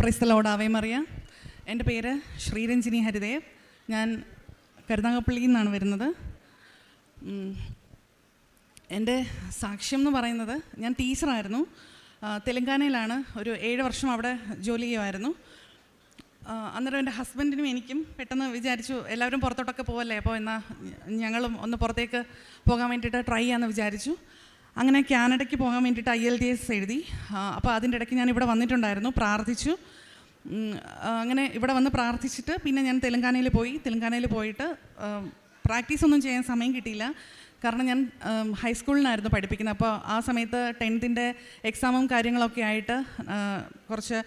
ക്രൈസ്തലോട് ആവേ മറിയ എന്റെ പേര് ശ്രീരഞ്ജിനി ഹരിദേവ്. ഞാൻ കരുനാഗപ്പള്ളിയിൽ നിന്നാണ് വരുന്നത് എന്റെ സാക്ഷ്യം എന്ന് പറയുന്നത് ഞാൻ ടീച്ചറായിരുന്നു. തെലങ്കാനയിലാണ് ഒരു ഏഴ് വർഷം അവിടെ ജോലി ചെയ്യുമായിരുന്നു. അന്നേരം എന്റെ ഹസ്ബൻഡിനും എനിക്കും പെട്ടെന്ന് വിചാരിച്ചു എല്ലാവരും പുറത്തോട്ടൊക്കെ പോവല്ലേ അപ്പോൾ എന്നാൽ ഞങ്ങളും ഒന്ന് പുറത്തേക്ക് പോകാൻ വേണ്ടിയിട്ട് ട്രൈ ചെയ്യാമെന്ന് വിചാരിച്ചു. അങ്ങനെ കാനഡയ്ക്ക് പോകാൻ വേണ്ടിയിട്ട് ഐ എൽ ഡി എസ് എഴുതി. അപ്പോൾ അതിന്റെ ഇടയ്ക്ക് ഞാൻ ഇവിടെ വന്നിട്ടുണ്ടായിരുന്നു പ്രാർത്ഥിച്ചു. അങ്ങനെ ഇവിടെ വന്ന് പ്രാർത്ഥിച്ചിട്ട് പിന്നെ ഞാൻ തെലങ്കാനയിൽ പോയി. തെലങ്കാനയിൽ പോയിട്ട് പ്രാക്ടീസ് ഒന്നും ചെയ്യാൻ സമയം കിട്ടിയില്ല. കാരണം ഞാൻ ഹൈസ്കൂളിനായിരുന്നു പഠിപ്പിക്കുന്നത്. അപ്പോൾ ആ സമയത്ത് ടെൻത്തിന്റെ എക്സാമും കാര്യങ്ങളൊക്കെ ആയിട്ട് കുറച്ച്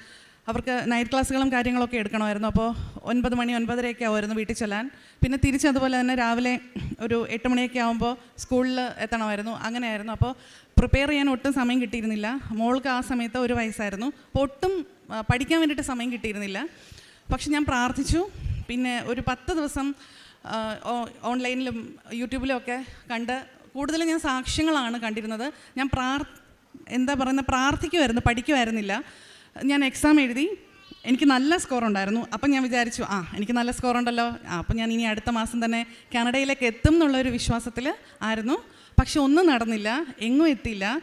അവർക്ക് നൈറ്റ് ക്ലാസ്സുകളും കാര്യങ്ങളൊക്കെ എടുക്കണമായിരുന്നു. അപ്പോൾ ഒൻപത് മണി ഒൻപതരയൊക്കെ ആവുമായിരുന്നു വീട്ടിൽ ചെല്ലാൻ. പിന്നെ തിരിച്ച് അതുപോലെ തന്നെ രാവിലെ ഒരു എട്ട് മണിയൊക്കെ ആകുമ്പോൾ സ്കൂളിൽ എത്തണമായിരുന്നു. അങ്ങനെയായിരുന്നു. അപ്പോൾ പ്രിപ്പയർ ചെയ്യാൻ ഒട്ടും സമയം കിട്ടിയിരുന്നില്ല. മോൾക്ക് ആ സമയത്ത് ഒരു വയസ്സായിരുന്നു. അപ്പോൾ ഒട്ടും പഠിക്കാൻ വേണ്ടിയിട്ട് സമയം കിട്ടിയിരുന്നില്ല. പക്ഷെ ഞാൻ പ്രാർത്ഥിച്ചു. പിന്നെ ഒരു പത്ത് ദിവസം ഓൺലൈനിലും യൂട്യൂബിലും ഒക്കെ കണ്ട് കൂടുതലും ഞാൻ സാക്ഷ്യങ്ങളാണ് കണ്ടിരുന്നത്. ഞാൻ പ്രാർ എന്താ പറയുന്നത് പ്രാർത്ഥിക്കുമായിരുന്നു പഠിക്കുമായിരുന്നില്ല. ഞാൻ എക്സാം എഴുതി എനിക്ക് നല്ല സ്കോർ ഉണ്ടായിരുന്നു. അപ്പം ഞാൻ വിചാരിച്ചു ആ എനിക്ക് നല്ല സ്കോർ ഉണ്ടല്ലോ. അപ്പം ഞാൻ ഇനി അടുത്ത മാസം തന്നെ കാനഡയിലേക്ക് എത്തും എന്നുള്ളൊരു വിശ്വാസത്തിൽ ആയിരുന്നു. പക്ഷെ ഒന്നും നടന്നില്ല എങ്ങും എത്തിയില്ല.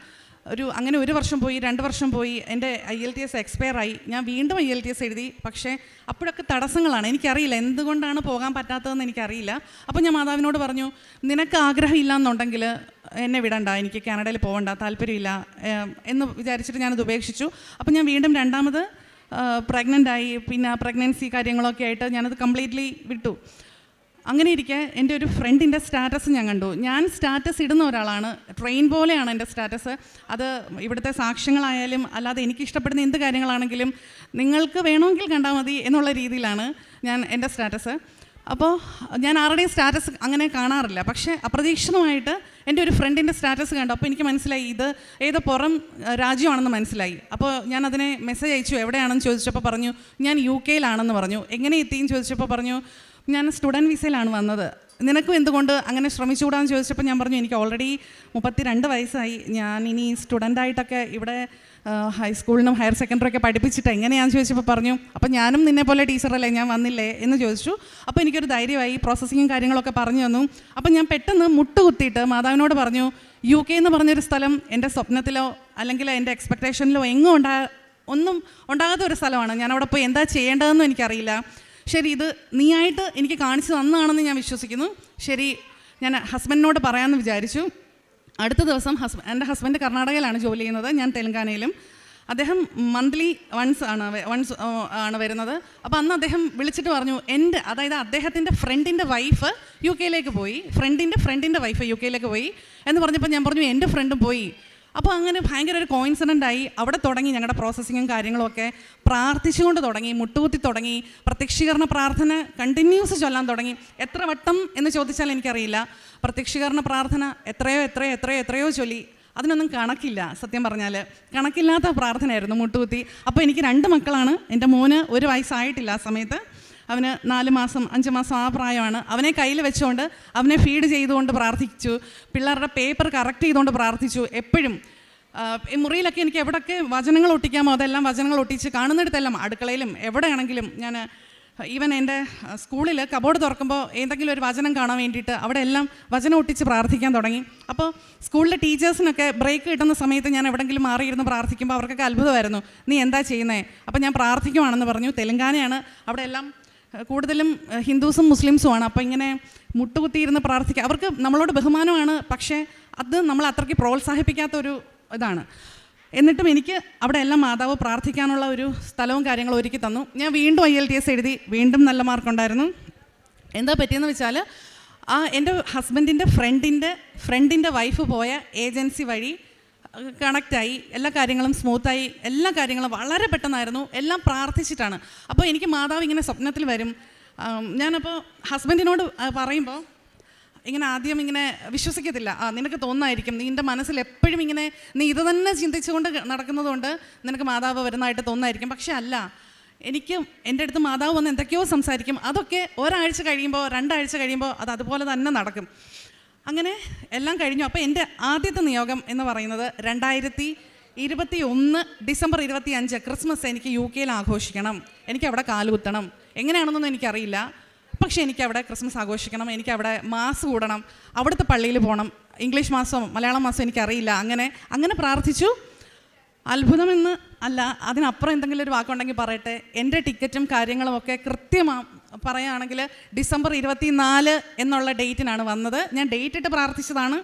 ഒരു അങ്ങനെ ഒരു വർഷം പോയി രണ്ട് വർഷം പോയി എന്റെ I L T S expire ആയി. ഞാൻ വീണ്ടും ഐ എൽ ടി എസ് എഴുതി. പക്ഷേ അപ്പോഴൊക്കെ തടസ്സങ്ങളാണ്. എനിക്കറിയില്ല എന്തുകൊണ്ടാണ് പോകാൻ പറ്റാത്തതെന്ന് എനിക്കറിയില്ല. അപ്പോൾ ഞാൻ മാതാവിനോട് പറഞ്ഞു നിനക്ക് ആഗ്രഹമില്ല എന്നുണ്ടെങ്കിൽ എന്നെ വിടണ്ട. എനിക്ക് കാനഡയിൽ പോകണ്ട താല്പര്യമില്ല. എന്ന് വിചാരിച്ചിട്ട് ഞാനത് ഉപേക്ഷിച്ചു. അപ്പോൾ ഞാൻ വീണ്ടും രണ്ടാമത് പ്രഗ്നന്റ് ആയി. പിന്നെ പ്രഗ്നൻസി കാര്യങ്ങളൊക്കെ ആയിട്ട് ഞാനത് കംപ്ലീറ്റ്ലി വിട്ടു. അങ്ങനെ ഇരിക്കെ എന്റെ ഒരു ഫ്രണ്ടിന്റെ സ്റ്റാറ്റസ് ഞാൻ കണ്ടു. ഞാൻ സ്റ്റാറ്റസ് ഇടുന്ന ഒരാളാണ്. ട്രെയിൻ പോലെയാണ് എന്റെ സ്റ്റാറ്റസ് അത് ഇവിടുത്തെ സാക്ഷ്യങ്ങളായാലും അല്ലാതെ എനിക്ക് ഇഷ്ടപ്പെടുന്ന എന്ത് കാര്യങ്ങളാണെങ്കിലും നിങ്ങൾക്ക് വേണമെങ്കിൽ കണ്ടാൽ മതി എന്നുള്ള രീതിയിലാണ് ഞാൻ എന്റെ സ്റ്റാറ്റസ് അപ്പോൾ ഞാൻ ആരുടെയും സ്റ്റാറ്റസ് അങ്ങനെ കാണാറില്ല. പക്ഷേ അപ്രതീക്ഷിതമായിട്ട് എന്റെ ഒരു ഫ്രണ്ടിന്റെ സ്റ്റാറ്റസ് കണ്ടു. അപ്പോൾ എനിക്ക് മനസ്സിലായി ഇത് ഏതോ പുറം രാജ്യമാണെന്ന് മനസ്സിലായി. അപ്പോൾ ഞാൻ അതിനെ മെസ്സേജ് അയച്ചു. എവിടെയാണെന്ന് ചോദിച്ചപ്പോൾ പറഞ്ഞു ഞാൻ യു കെയിലാണെന്ന് പറഞ്ഞു. എങ്ങനെ എത്തിയെന്ന് ചോദിച്ചപ്പോൾ പറഞ്ഞു ഞാൻ സ്റ്റുഡന്റ് വിസയിലാണ് വന്നത്. നിനക്കും എന്തുകൊണ്ട് അങ്ങനെ ശ്രമിച്ചുകൂടാന്ന് ചോദിച്ചപ്പോൾ ഞാൻ പറഞ്ഞു എനിക്ക് ഓൾറെഡി മുപ്പത്തി രണ്ട് വയസ്സായി. ഞാൻ ഇനി സ്റ്റുഡന്റായിട്ടൊക്കെ ഇവിടെ ഹൈസ്കൂളിനും ഹയർ സെക്കൻഡറി ഒക്കെ പഠിപ്പിച്ചിട്ട് എങ്ങനെയാണെന്ന് ചോദിച്ചപ്പോൾ പറഞ്ഞു അപ്പോൾ ഞാനും നിന്നെ പോലെ ടീച്ചറല്ലേ ഞാൻ വന്നില്ലേ? എന്ന് ചോദിച്ചു. അപ്പോൾ എനിക്കൊരു ധൈര്യമായി പ്രോസസ്സിങ്ങും കാര്യങ്ങളൊക്കെ പറഞ്ഞു തന്നു. അപ്പോൾ ഞാൻ പെട്ടെന്ന് മുട്ടുകുത്തിയിട്ട് മാതാവിനോട് പറഞ്ഞു യു കെ എന്ന് പറഞ്ഞൊരു സ്ഥലം എന്റെ സ്വപ്നത്തിലോ അല്ലെങ്കിൽ എന്റെ എക്സ്പെക്റ്റേഷനിലോ എങ്ങും ഉണ്ടാ ഒന്നും ഉണ്ടാകാത്ത ഒരു സ്ഥലമാണ്. ഞാൻ അവിടെ പോയി എന്താ ചെയ്യേണ്ടതെന്നും എനിക്കറിയില്ല. ശരി ഇത് നീയായിട്ട് എനിക്ക് കാണിച്ചു തന്നാണെന്ന് ഞാൻ വിശ്വസിക്കുന്നു. ശരി ഞാൻ ഹസ്ബൻഡിനോട് പറയാമെന്ന് വിചാരിച്ചു. അടുത്ത ദിവസം ഹസ്ബ എന്റെ ഹസ്ബൻഡ് കർണാടകയിലാണ് ജോലി ചെയ്യുന്നത് ഞാൻ തെലങ്കാനയിലും. അദ്ദേഹം മന്ത്ലി വൺസ് ആണ് വൺസ് ആണ് വരുന്നത്. അപ്പോൾ അന്ന് അദ്ദേഹം വിളിച്ചിട്ട് പറഞ്ഞു എന്റെ അതായത് അദ്ദേഹത്തിന്റെ ഫ്രണ്ടിന്റെ വൈഫ് യു കെയിലേക്ക് പോയി ഫ്രണ്ടിന്റെ ഫ്രണ്ടിന്റെ വൈഫ് യു കെയിലേക്ക് പോയി എന്ന് പറഞ്ഞപ്പോൾ ഞാൻ പറഞ്ഞു എന്റെ ഫ്രണ്ടും പോയി. അപ്പോൾ അങ്ങനെ ഭയങ്കര ഒരു കോയിൻസിഡന്റ് ആയി അവിടെ തുടങ്ങി ഞങ്ങളുടെ പ്രോസസ്സിങ്ങും കാര്യങ്ങളൊക്കെ പ്രാർത്ഥിച്ചുകൊണ്ട് തുടങ്ങി മുട്ടുകുത്തി തുടങ്ങി പ്രത്യക്ഷീകരണ പ്രാർത്ഥന കണ്ടിന്യൂസ് ചൊല്ലാൻ തുടങ്ങി. എത്ര വട്ടം എന്ന് ചോദിച്ചാൽ എനിക്കറിയില്ല. പ്രത്യക്ഷീകരണ പ്രാർത്ഥന എത്രയോ എത്രയോ എത്രയോ എത്രയോ ചൊല്ലി. അതിനൊന്നും കണക്കില്ല സത്യം പറഞ്ഞാൽ കണക്കില്ലാത്ത പ്രാർത്ഥനയായിരുന്നു മുട്ടുകുത്തി. അപ്പോൾ എനിക്ക് രണ്ട് മക്കളാണ്. എന്റെ മോന് ഒരു വയസ്സായിട്ടില്ല ആ സമയത്ത്. അവന് നാല് മാസം അഞ്ച് മാസം ആ പ്രായമാണ്. അവനെ കയ്യിൽ വെച്ചുകൊണ്ട് അവനെ ഫീഡ് ചെയ്തുകൊണ്ട് പ്രാർത്ഥിച്ചു. പിള്ളേരുടെ പേപ്പർ കറക്റ്റ് ചെയ്തുകൊണ്ട് പ്രാർത്ഥിച്ചു. എപ്പോഴും മുറിയിലൊക്കെ എനിക്ക് എവിടെയൊക്കെ വചനങ്ങൾ ഒട്ടിക്കാമോ അതെല്ലാം വചനങ്ങൾ ഒട്ടിച്ച് കാണുന്നിടത്തെല്ലാം അടുക്കളയിലും എവിടെയാണെങ്കിലും ഞാൻ ഈവൻ എന്റെ സ്കൂളിൽ കബോർഡ് തുറക്കുമ്പോൾ എന്തെങ്കിലും ഒരു വചനം കാണാൻ വേണ്ടിയിട്ട് അവിടെ എല്ലാം വചനം ഒട്ടിച്ച് പ്രാർത്ഥിക്കാൻ തുടങ്ങി. അപ്പോൾ സ്കൂളിലെ ടീച്ചേഴ്സിനൊക്കെ ബ്രേക്ക് കിട്ടുന്ന സമയത്ത് ഞാൻ എവിടെയെങ്കിലും മാറിയിരുന്ന് പ്രാർത്ഥിക്കുമ്പോൾ അവർക്കൊക്കെ അത്ഭുതമായിരുന്നു. നീ എന്താ ചെയ്യുന്നത് അപ്പോൾ ഞാൻ പ്രാർത്ഥിക്കുവാണെന്ന് പറഞ്ഞു. തെലങ്കാനയാണ് അവിടെ എല്ലാം കൂടുതലും ഹിന്ദുസും മുസ്ലിംസുമാണ് അപ്പോൾ ഇങ്ങനെ മുട്ടുകുത്തിയിരുന്ന് പ്രാർത്ഥിക്കുക അവർക്ക് നമ്മളോട് ബഹുമാനമാണ്. പക്ഷേ അത് നമ്മൾ അത്രയ്ക്ക് പ്രോത്സാഹിപ്പിക്കാത്ത ഒരു ഇതാണ്. എന്നിട്ടും എനിക്ക് അവിടെ എല്ലാം മാതാവ് പ്രാർത്ഥിക്കാനുള്ള ഒരു സ്ഥലവും കാര്യങ്ങളും ഒരുക്കി തന്നു. ഞാൻ വീണ്ടും ഐ എൽ ടി എസ് എഴുതി. വീണ്ടും നല്ല മാർക്കുണ്ടായിരുന്നു. എന്താ പറ്റിയെന്ന് വെച്ചാൽ ആ എന്റെ ഹസ്ബൻഡിന്റെ ഫ്രണ്ടിന്റെ ഫ്രണ്ടിന്റെ വൈഫ് പോയ ഏജൻസി വഴി കണക്റ്റായി എല്ലാ കാര്യങ്ങളും സ്മൂത്തായി എല്ലാ കാര്യങ്ങളും വളരെ പെട്ടെന്നായിരുന്നു എല്ലാം പ്രാർത്ഥിച്ചിട്ടാണ്. അപ്പോൾ എനിക്ക് മാതാവ് ഇങ്ങനെ സ്വപ്നത്തിൽ വരും. ഞാനപ്പോൾ ഹസ്ബൻഡിനോട് പറയുമ്പോൾ ഇങ്ങനെ ആദ്യം ഇങ്ങനെ വിശ്വസിക്കത്തില്ല. ആ നിനക്ക് തോന്നായിരിക്കും നിന്റെ മനസ്സിൽ എപ്പോഴും ഇങ്ങനെ നീ ഇത് തന്നെ ചിന്തിച്ചുകൊണ്ട് നടക്കുന്നതുകൊണ്ട് നിനക്ക് മാതാവ് വരുന്നതായിട്ട് തോന്നായിരിക്കും. പക്ഷെ അല്ല എനിക്ക് എന്റെ അടുത്ത് മാതാവ് വന്ന് എന്തൊക്കെയോ സംസാരിക്കും. അതൊക്കെ ഒരാഴ്ച കഴിയുമ്പോൾ രണ്ടാഴ്ച കഴിയുമ്പോൾ അത് അതുപോലെ തന്നെ നടക്കും. അങ്ങനെ എല്ലാം കഴിഞ്ഞു. അപ്പോൾ എന്റെ ആദ്യത്തെ നിയോഗം എന്ന് പറയുന്നത് രണ്ടായിരത്തി ഇരുപത്തി ഒന്ന് ഡിസംബർ ഇരുപത്തി അഞ്ച് ക്രിസ്മസ് എനിക്ക് യു കെയിൽ ആഘോഷിക്കണം. എനിക്ക് അവിടെ കാലുകുത്തണം എങ്ങനെയാണെന്നൊന്നും എനിക്കറിയില്ല. പക്ഷേ എനിക്ക് അവിടെ ക്രിസ്മസ് ആഘോഷിക്കണം. എനിക്ക് അവിടെ മാസ് കൂടണം. അവിടുത്തെ പള്ളിയിൽ പോകണം ഇംഗ്ലീഷ് മാസം മലയാളം മാസം എനിക്കറിയില്ല. അങ്ങനെ അങ്ങനെ പ്രാർത്ഥിച്ചു. അത്ഭുതമെന്ന് അല്ല അതിനപ്പുറം എന്തെങ്കിലും ഒരു വാക്കുണ്ടെങ്കിൽ പറയട്ടെ. എന്റെ ടിക്കറ്റും കാര്യങ്ങളും ഒക്കെ കൃത്യമാ പറയുകയാണെങ്കിൽ ഡിസംബർ ഇരുപത്തി നാല് എന്നുള്ള ഡേറ്റിനാണ് വന്നത്. ഞാൻ ഡേറ്റ് ഇട്ട് പ്രാർത്ഥിച്ചതാണ്.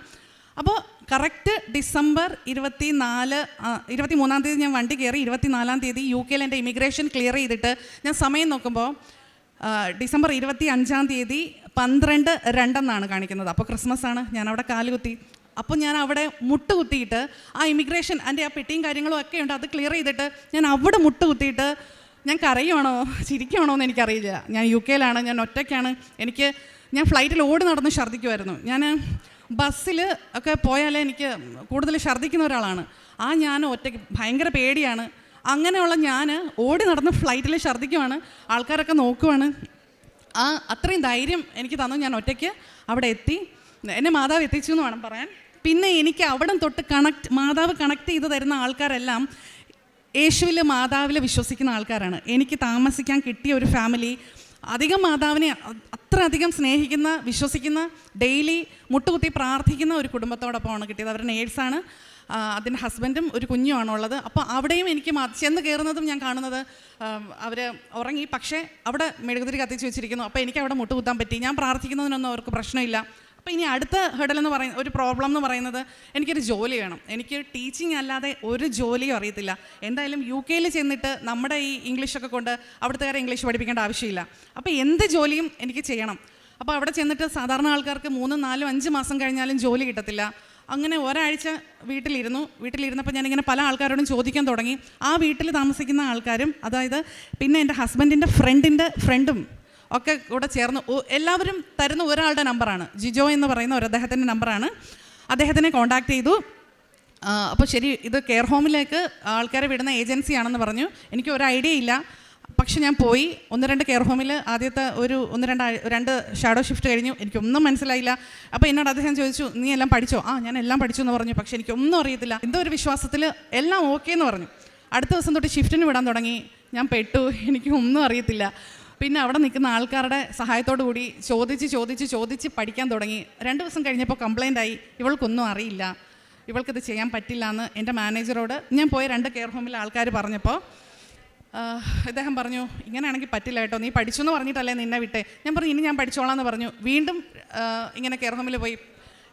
അപ്പോൾ കറക്റ്റ് ഡിസംബർ ഇരുപത്തി നാല് ഇരുപത്തി മൂന്നാം തീയതി ഞാൻ വണ്ടി കയറി ഇരുപത്തി നാലാം തീയതി യു കെയിൽ എന്റെ ഇമിഗ്രേഷൻ ക്ലിയർ ചെയ്തിട്ട് ഞാൻ സമയം നോക്കുമ്പോൾ ഡിസംബർ ഇരുപത്തി അഞ്ചാം തീയതി പന്ത്രണ്ട് രണ്ടെന്നാണ് കാണിക്കുന്നത്. അപ്പോൾ ക്രിസ്മസ് ആണ് ഞാൻ അവിടെ കാലുകുത്തി. അപ്പോൾ ഞാൻ അവിടെ മുട്ട് കുത്തിയിട്ട് ആ ഇമിഗ്രേഷൻ എന്റെ ആ പെട്ടിയും കാര്യങ്ങളും ഒക്കെ ഉണ്ട്. അത് ക്ലിയർ ചെയ്തിട്ട് ഞാൻ അവിടെ മുട്ട് കുത്തിയിട്ട് ഞാൻ കരയുവാണോ ചിരിക്കുവാണോ എന്ന് എനിക്കറിയില്ല. ഞാൻ യു കെയിലാണ് ഞാൻ ഒറ്റയ്ക്കാണ്. എനിക്ക് ഞാൻ ഫ്ലൈറ്റിൽ ഓടി നടന്ന് ഛർദ്ദിക്കുമായിരുന്നു ഞാൻ ബസ്സിൽ ഒക്കെ പോയാലേ എനിക്ക് കൂടുതൽ ഛർദ്ദിക്കുന്ന ഒരാളാണ്. ആ ഞാൻ ഒറ്റയ്ക്ക് ഭയങ്കര പേടിയാണ്. അങ്ങനെയുള്ള ഞാൻ ഓടി നടന്ന് ഫ്ലൈറ്റിൽ ഛർദ്ദിക്കുവാണ്. ആൾക്കാരൊക്കെ നോക്കുവാണ്. ആ അത്രയും ധൈര്യം എനിക്ക് തന്നു. ഞാൻ ഒറ്റയ്ക്ക് അവിടെ എത്തി. എന്നെ മാതാവ് എത്തിച്ചു എന്ന് വേണം പറയാൻ. പിന്നെ എനിക്ക് അവിടെ തൊട്ട് കണക്ട് മാതാവ് കണക്ട് ചെയ്ത് തരുന്ന ആൾക്കാരെല്ലാം യേശുവിൽ മാതാവിലെ വിശ്വസിക്കുന്ന ആൾക്കാരാണ്. എനിക്ക് താമസിക്കാൻ കിട്ടിയ ഒരു ഫാമിലി അധികം മാതാവിനെ അത്ര അധികം സ്നേഹിക്കുന്ന വിശ്വസിക്കുന്ന ഡെയിലി മുട്ടുകുത്തി പ്രാർത്ഥിക്കുന്ന ഒരു കുടുംബത്തോടൊപ്പമാണ് കിട്ടിയത്. അവരുടെ നേഴ്സാണ് അതിന്റെ ഹസ്ബൻഡും ഒരു കുഞ്ഞുമാണ് ഉള്ളത്. അപ്പോൾ അവിടെയും എനിക്ക് ചെന്ന് കയറുന്നതും ഞാൻ കാണുന്നത് അവർ ഉറങ്ങി. പക്ഷേ അവിടെ മെഴുകുതിരി കത്തിച്ച് വെച്ചിരിക്കുന്നു. അപ്പോൾ എനിക്ക് അവിടെ മുട്ടുകുത്താൻ പറ്റി. ഞാൻ പ്രാർത്ഥിക്കുന്നതിനൊന്നും അവർക്ക് പ്രശ്നമില്ല. അപ്പോൾ ഇനി അടുത്ത ഹെഡൽ എന്ന് പറയുന്ന ഒരു പ്രോബ്ലം എന്ന് പറയുന്നത് എനിക്കൊരു ജോലി വേണം. എനിക്ക് ടീച്ചിങ് അല്ലാതെ ഒരു ജോലിയും അറിയത്തില്ല. എന്തായാലും യു കെയിൽ ചെന്നിട്ട് നമ്മുടെ ഈ ഇംഗ്ലീഷൊക്കെ കൊണ്ട് അവിടുത്തെ ഇംഗ്ലീഷ് പഠിപ്പിക്കേണ്ട ആവശ്യമില്ല. അപ്പോൾ എന്ത് ജോലിയും എനിക്ക് ചെയ്യണം. അപ്പോൾ അവിടെ ചെന്നിട്ട് സാധാരണ ആൾക്കാർക്ക് മൂന്നും നാലും അഞ്ച് മാസം കഴിഞ്ഞാലും ജോലി കിട്ടത്തില്ല. അങ്ങനെ ഒരാഴ്ച വീട്ടിലിരുന്നു. വീട്ടിലിരുന്നപ്പോൾ ഞാനിങ്ങനെ പല ആൾക്കാരോടും ചോദിക്കാൻ തുടങ്ങി. ആ വീട്ടിൽ താമസിക്കുന്ന ആൾക്കാരും അതായത് പിന്നെ എന്റെ ഹസ്ബൻഡിന്റെ ഫ്രണ്ടിന്റെ ഫ്രണ്ടും ഒക്കെ കൂടെ ചേർന്ന് എല്ലാവരും തരുന്ന ഒരാളുടെ നമ്പറാണ്. ജിജോ എന്ന് പറയുന്ന ഒരു അദ്ദേഹത്തിന്റെ നമ്പറാണ്. അദ്ദേഹത്തിനെ കോൺടാക്ട് ചെയ്തു. അപ്പോൾ ശരി ഇത് കെയർ ഹോമിലേക്ക് ആൾക്കാരെ വിടുന്ന ഏജൻസിയാണെന്ന് പറഞ്ഞു. എനിക്ക് ഒരു ഐഡിയ ഇല്ല. പക്ഷെ ഞാൻ പോയി. ഒന്ന് രണ്ട് കെയർ ഹോമിൽ ആദ്യത്തെ ഒരു ഒന്ന് രണ്ട് രണ്ട് ഷാഡോ ഷിഫ്റ്റ് കഴിഞ്ഞു. എനിക്കൊന്നും മനസ്സിലായില്ല. അപ്പോൾ എന്നോട് അദ്ദേഹം ചോദിച്ചു നീ എല്ലാം പഠിച്ചോ? ആ ഞാൻ എല്ലാം പഠിച്ചു എന്ന് പറഞ്ഞു. പക്ഷെ എനിക്കൊന്നും അറിയത്തില്ല. എന്തോ ഒരു വിശ്വാസത്തിൽ എല്ലാം ഓക്കെ എന്ന് പറഞ്ഞു. അടുത്ത ദിവസം തൊട്ട് ഷിഫ്റ്റിന് വിടാൻ തുടങ്ങി. ഞാൻ പെട്ടു. എനിക്ക് ഒന്നും അറിയത്തില്ല. പിന്നെ അവിടെ നിൽക്കുന്ന ആൾക്കാരുടെ സഹായത്തോടു കൂടി ചോദിച്ച് ചോദിച്ച് ചോദിച്ച് പഠിക്കാൻ തുടങ്ങി. രണ്ട് ദിവസം കഴിഞ്ഞപ്പോൾ കംപ്ലൈന്റ് ആയി. ഇവൾക്കൊന്നും അറിയില്ല. ഇവൾക്കിത് ചെയ്യാൻ പറ്റില്ല എന്ന് എന്റെ മാനേജറോട് ഞാൻ പോയ രണ്ട് കെയർ ഹോമിലെ ആൾക്കാർ പറഞ്ഞപ്പോൾ ഇദ്ദേഹം പറഞ്ഞു ഇങ്ങനെയാണെങ്കിൽ പറ്റില്ല കേട്ടോ. നീ പഠിച്ചു എന്ന് പറഞ്ഞിട്ടല്ലേ നിന്നെ വിട്ടേ. ഞാൻ പറഞ്ഞു ഇനി ഞാൻ പഠിച്ചോളാം എന്ന് പറഞ്ഞു. വീണ്ടും ഇങ്ങനെ കെയർ ഹോമിൽ പോയി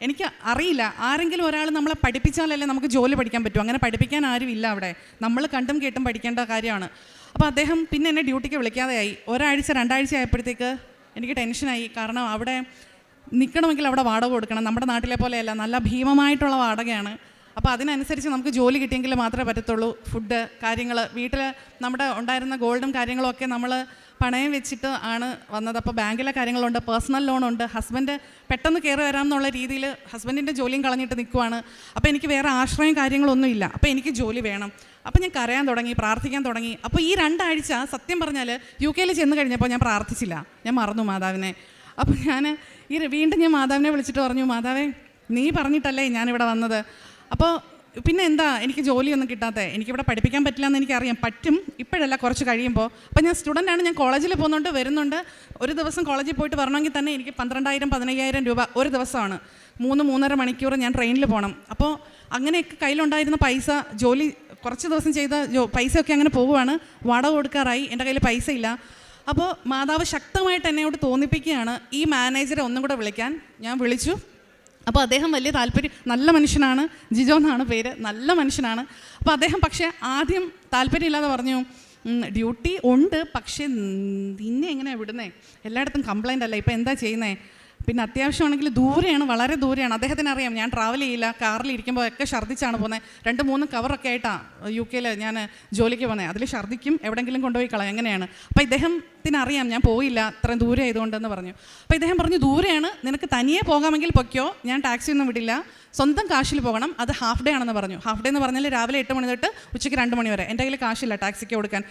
എനിക്ക് അറിയില്ല. ആരെങ്കിലും ഒരാൾ നമ്മളെ പഠിപ്പിച്ചാലല്ലേ നമുക്ക് ജോലി പഠിക്കാൻ പറ്റും. അങ്ങനെ പഠിപ്പിക്കാൻ ആരും ഇല്ല അവിടെ. നമ്മൾ കണ്ടും കേട്ടും പഠിക്കേണ്ട കാര്യമാണ്. അപ്പോൾ അദ്ദേഹം പിന്നെ എന്നെ ഡ്യൂട്ടിക്ക് വിളിക്കാതെയായി. ഒരാഴ്ച രണ്ടാഴ്ച ആയപ്പോഴത്തേക്ക് എനിക്ക് ടെൻഷനായി കാരണം അവിടെ നിൽക്കണമെങ്കിൽ അവിടെ വാടക കൊടുക്കണം. നമ്മുടെ നാട്ടിലെ പോലെയല്ല. നല്ല ഭീമമായിട്ടുള്ള വാടകയാണ്. അപ്പോൾ അതിനനുസരിച്ച് നമുക്ക് ജോലി കിട്ടിയെങ്കിൽ മാത്രമേ പറ്റത്തുള്ളൂ. ഫുഡ് കാര്യങ്ങൾ വീട്ടിൽ നമ്മുടെ ഉണ്ടായിരുന്ന ഗോൾഡും കാര്യങ്ങളൊക്കെ നമ്മൾ പണയം വെച്ചിട്ട് ആണ് വന്നത്. അപ്പോൾ ബാങ്കിലെ കാര്യങ്ങളുണ്ട് പേഴ്സണൽ ലോണുണ്ട് ഹസ്ബൻഡ് പെട്ടെന്ന് കയറി വരാം എന്നുള്ള രീതിയിൽ ഹസ്ബൻഡിന്റെ ജോലിയും കളഞ്ഞിട്ട് നിൽക്കുവാണ് അപ്പോൾ എനിക്ക് വേറെ ആശ്രയം കാര്യങ്ങളൊന്നും ഇല്ല. അപ്പോൾ എനിക്ക് ജോലി വേണം. അപ്പോൾ ഞാൻ കരയാൻ തുടങ്ങി പ്രാർത്ഥിക്കാൻ തുടങ്ങി. അപ്പോൾ ഈ രണ്ടാഴ്ച സത്യം പറഞ്ഞാൽ യു കെയിൽ ചെന്ന് കഴിഞ്ഞപ്പോൾ ഞാൻ പ്രാർത്ഥിച്ചില്ല. ഞാൻ മറന്നു മാതാവിനെ. അപ്പോൾ ഞാൻ ഈ വീണ്ടും ഞാൻ മാതാവിനെ വിളിച്ചിട്ട് പറഞ്ഞു മാതാവേ നീ പറഞ്ഞിട്ടല്ലേ ഞാനിവിടെ വന്നത്? അപ്പോൾ പിന്നെ എന്താ എനിക്ക് ജോലിയൊന്നും കിട്ടാത്തത് എനിക്കിവിടെ പഠിപ്പിക്കാൻ പറ്റില്ല എന്ന് എനിക്കറിയാം. പറ്റും. ഇപ്പോഴല്ല കുറച്ച് കഴിയുമ്പോൾ അപ്പോൾ ഞാൻ സ്റ്റുഡന്റാണ് ഞാൻ കോളേജിൽ പോകുന്നുണ്ട് വരുന്നുണ്ട് ഒരു ദിവസം കോളേജിൽ പോയിട്ട് വരണമെങ്കിൽ തന്നെ എനിക്ക് പന്ത്രണ്ടായിരം പതിനയ്യായിരം രൂപ ഒരു ദിവസമാണ്. മൂന്ന് മൂന്നര മണിക്കൂർ ഞാൻ ട്രെയിനിൽ പോകണം അപ്പോൾ അങ്ങനെയൊക്കെ കയ്യിലുണ്ടായിരുന്ന പൈസ ജോലി കുറച്ച് ദിവസം ചെയ്ത ജോ പൈസയൊക്കെ അങ്ങനെ പോവുകയാണ്. വാടക കൊടുക്കാറായി. എന്റെ കയ്യിൽ പൈസ ഇല്ല അപ്പോൾ മാതാവ് ശക്തമായിട്ട് എന്നോട് തോന്നിപ്പിക്കുകയാണ് ഈ മാനേജറെ ഒന്നും കൂടെ വിളിക്കാൻ. ഞാൻ വിളിച്ചു. അപ്പോൾ അദ്ദേഹം വലിയ താല്പര്യം നല്ല മനുഷ്യനാണ്. ജിജോ എന്നാണ് പേര്. നല്ല മനുഷ്യനാണ്. അപ്പോൾ അദ്ദേഹം പക്ഷേ ആദ്യം താല്പര്യമില്ലാതെ പറഞ്ഞു ഡ്യൂട്ടി ഉണ്ട് പക്ഷേ നിന്നെ എങ്ങനെയാണ് വിടുന്നേ? എല്ലായിടത്തും കംപ്ലൈന്റ് അല്ല? ഇപ്പം എന്താ ചെയ്യുന്നേ? പിന്നെ അത്യാവശ്യമാണെങ്കിൽ ദൂരെയാണ് വളരെ ദൂരെയാണ്. അദ്ദേഹത്തിന് അറിയാം ഞാൻ ട്രാവൽ ചെയ്യില്ല കാറിൽ ഇരിക്കുമ്പോൾ ഒക്കെ ഛർദ്ദിച്ചാണ് പോകുന്നത് രണ്ട് മൂന്ന് കവറൊക്കെ ആയിട്ടാണ് യു കെയിൽ ഞാൻ ജോലിക്ക് പോകുന്നത് അതിൽ ഛർദ്ദിക്കും എവിടെയെങ്കിലും കൊണ്ടുപോയി കളയും എങ്ങനെയാണ്. അപ്പോൾ ഇദ്ദേഹത്തിന് അറിയാം ഞാൻ പോയില്ല അത്രയും ദൂരെ ആയതുകൊണ്ടെന്ന് പറഞ്ഞു. അപ്പോൾ ഇദ്ദേഹം പറഞ്ഞു ദൂരെയാണ് നിനക്ക് തനിയെ പോകാമെങ്കിൽ പൊയ്ക്കോ ഞാൻ ടാക്സി ഒന്നും വിടില്ല. സ്വന്തം കാശിൽ പോകണം അത് ഹാഫ് ഡേ ആണെന്ന് പറഞ്ഞു. ഹാഫ് ഡേ എന്ന് പറഞ്ഞാൽ രാവിലെ എട്ട് മണി തൊട്ട് ഉച്ചയ്ക്ക് രണ്ട് മണി വരെ. എന്റെ കയ്യിൽ കാശില്ല ടാക്സിക്ക് കൊടുക്കാൻ.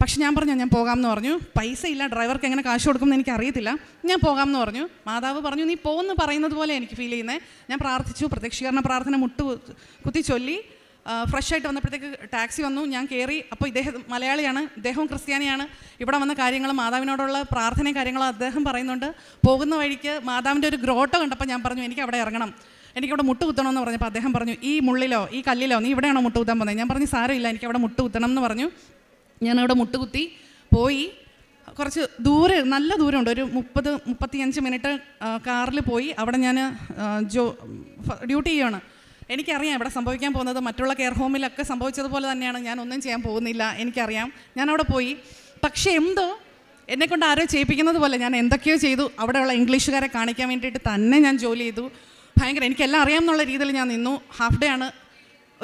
പക്ഷെ ഞാൻ പറഞ്ഞു ഞാൻ പോകാമെന്ന് പറഞ്ഞു. പൈസ ഇല്ല ഡ്രൈവർക്ക് എങ്ങനെ കാശ് കൊടുക്കുമെന്ന് എനിക്ക് അറിയത്തില്ല ഞാൻ പോകാമെന്ന് പറഞ്ഞു. മാതാവ് പറഞ്ഞു നീ പോകുമെന്ന് പറയുന്നത് പോലെ എനിക്ക് ഫീൽ ചെയ്യുന്നത് ഞാൻ പ്രാർത്ഥിച്ചു പ്രത്യക്ഷീകരണ പ്രാർത്ഥന മുട്ട് കുത്തി ചൊല്ലി ഫ്രഷ് ആയിട്ട് വന്നപ്പോഴത്തേക്ക് ടാക്സി വന്നു. ഞാൻ കയറി അപ്പോൾ ഇദ്ദേഹം മലയാളിയാണ്. ഇദ്ദേഹവും ക്രിസ്ത്യാനിയാണ്. ഇവിടെ വന്ന കാര്യങ്ങൾ മാതാവിനോടുള്ള പ്രാർത്ഥനയും കാര്യങ്ങളും അദ്ദേഹം പറയുന്നുണ്ട്. പോകുന്ന വഴിക്ക് മാതാവിന്റെ ഒരു ഗ്രോട്ടോ കണ്ടപ്പോൾ ഞാൻ പറഞ്ഞു എനിക്ക് അവിടെ ഇറങ്ങണം. എനിക്കവിടെ മുട്ട് കുത്തണമെന്ന് പറഞ്ഞപ്പോൾ അദ്ദേഹം പറഞ്ഞു ഈ മുള്ളിലോ ഈ കല്ലിലോ നീ ഇവിടെയാണോ മുട്ട് കുത്താൻ പോകുന്നത്? ഞാൻ പറഞ്ഞു സാരമില്ല എനിക്കവിടെ മുട്ട് കുത്തണം എന്ന് പറഞ്ഞു. ഞാൻ അവിടെ മുട്ടുകുത്തി പോയി. കുറച്ച് ദൂരെ നല്ല ദൂരമുണ്ട്. ഒരു മുപ്പത് മുപ്പത്തിയഞ്ച് മിനിറ്റ് കാറിൽ പോയി. അവിടെ ഞാൻ ജോ ഡ്യൂട്ടി ചെയ്യുകയാണ് എനിക്കറിയാം ഇവിടെ സംഭവിക്കാൻ പോകുന്നത്. മറ്റുള്ള കെയർ ഹോമിലൊക്കെ സംഭവിച്ചതുപോലെ തന്നെയാണ്. ഞാൻ ഒന്നും ചെയ്യാൻ പോകുന്നില്ല എനിക്കറിയാം. ഞാൻ അവിടെ പോയി. പക്ഷേ എന്തോ എന്നെക്കൊണ്ട് ആരോ ചെയ്യിപ്പിക്കുന്നത് പോലെ ഞാൻ എന്തൊക്കെയോ ചെയ്തു. അവിടെയുള്ള ഇംഗ്ലീഷുകാരെ കാണിക്കാൻ വേണ്ടിയിട്ട് തന്നെ ഞാൻ ജോലി ചെയ്തു. ഭയങ്കര എനിക്കെല്ലാം അറിയാമെന്നുള്ള രീതിയിൽ ഞാൻ നിന്നു. ഹാഫ് ഡേ ആണ്.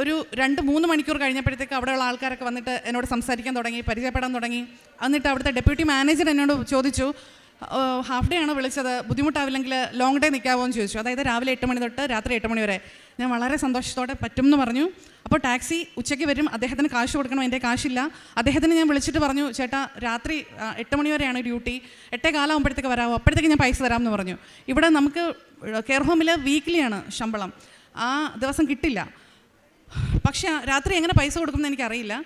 ഒരു രണ്ട് മൂന്ന് മണിക്കൂർ കഴിഞ്ഞപ്പോഴത്തേക്ക് അവിടെയുള്ള ആൾക്കാരൊക്കെ വന്നിട്ട് എന്നോട് സംസാരിക്കാൻ തുടങ്ങി പരിചയപ്പെടാൻ തുടങ്ങി. എന്നിട്ട് അവിടുത്തെ ഡെപ്യൂട്ടി മാനേജർ എന്നോട് ചോദിച്ചു ഹാഫ് ഡേ ആണ് വിളിച്ചത്? ബുദ്ധിമുട്ടാവില്ലെങ്കിൽ ലോങ് ഡേ നിൽക്കാവോ? എന്ന് ചോദിച്ചു. അതായത് രാവിലെ എട്ട് മണി തൊട്ട് രാത്രി എട്ട് മണി വരെ. ഞാൻ വളരെ സന്തോഷത്തോടെ പറ്റും എന്ന് പറഞ്ഞു. അപ്പോൾ ടാക്സി ഉച്ചയ്ക്ക് വരും. അദ്ദേഹത്തിന് കാശ് കൊടുക്കണം. എന്റെ കാശില്ല. അദ്ദേഹത്തിന് ഞാൻ വിളിച്ചിട്ട് പറഞ്ഞു ചേട്ടാ രാത്രി എട്ട് മണി വരെയാണ് ഡ്യൂട്ടി. എട്ടേ കാലാവുമ്പോഴത്തേക്ക് വരാമോ അപ്പോഴത്തേക്ക് ഞാൻ പൈസ തരാമെന്ന് പറഞ്ഞു. ഇവിടെ നമുക്ക് കെയർ ഹോമിൽ വീക്കിലിയാണ് ശമ്പളം. ആ ദിവസം കിട്ടില്ല. പക്ഷേ രാത്രി എങ്ങനെ പൈസ കൊടുക്കുമെന്ന് എനിക്കറിയില്ല.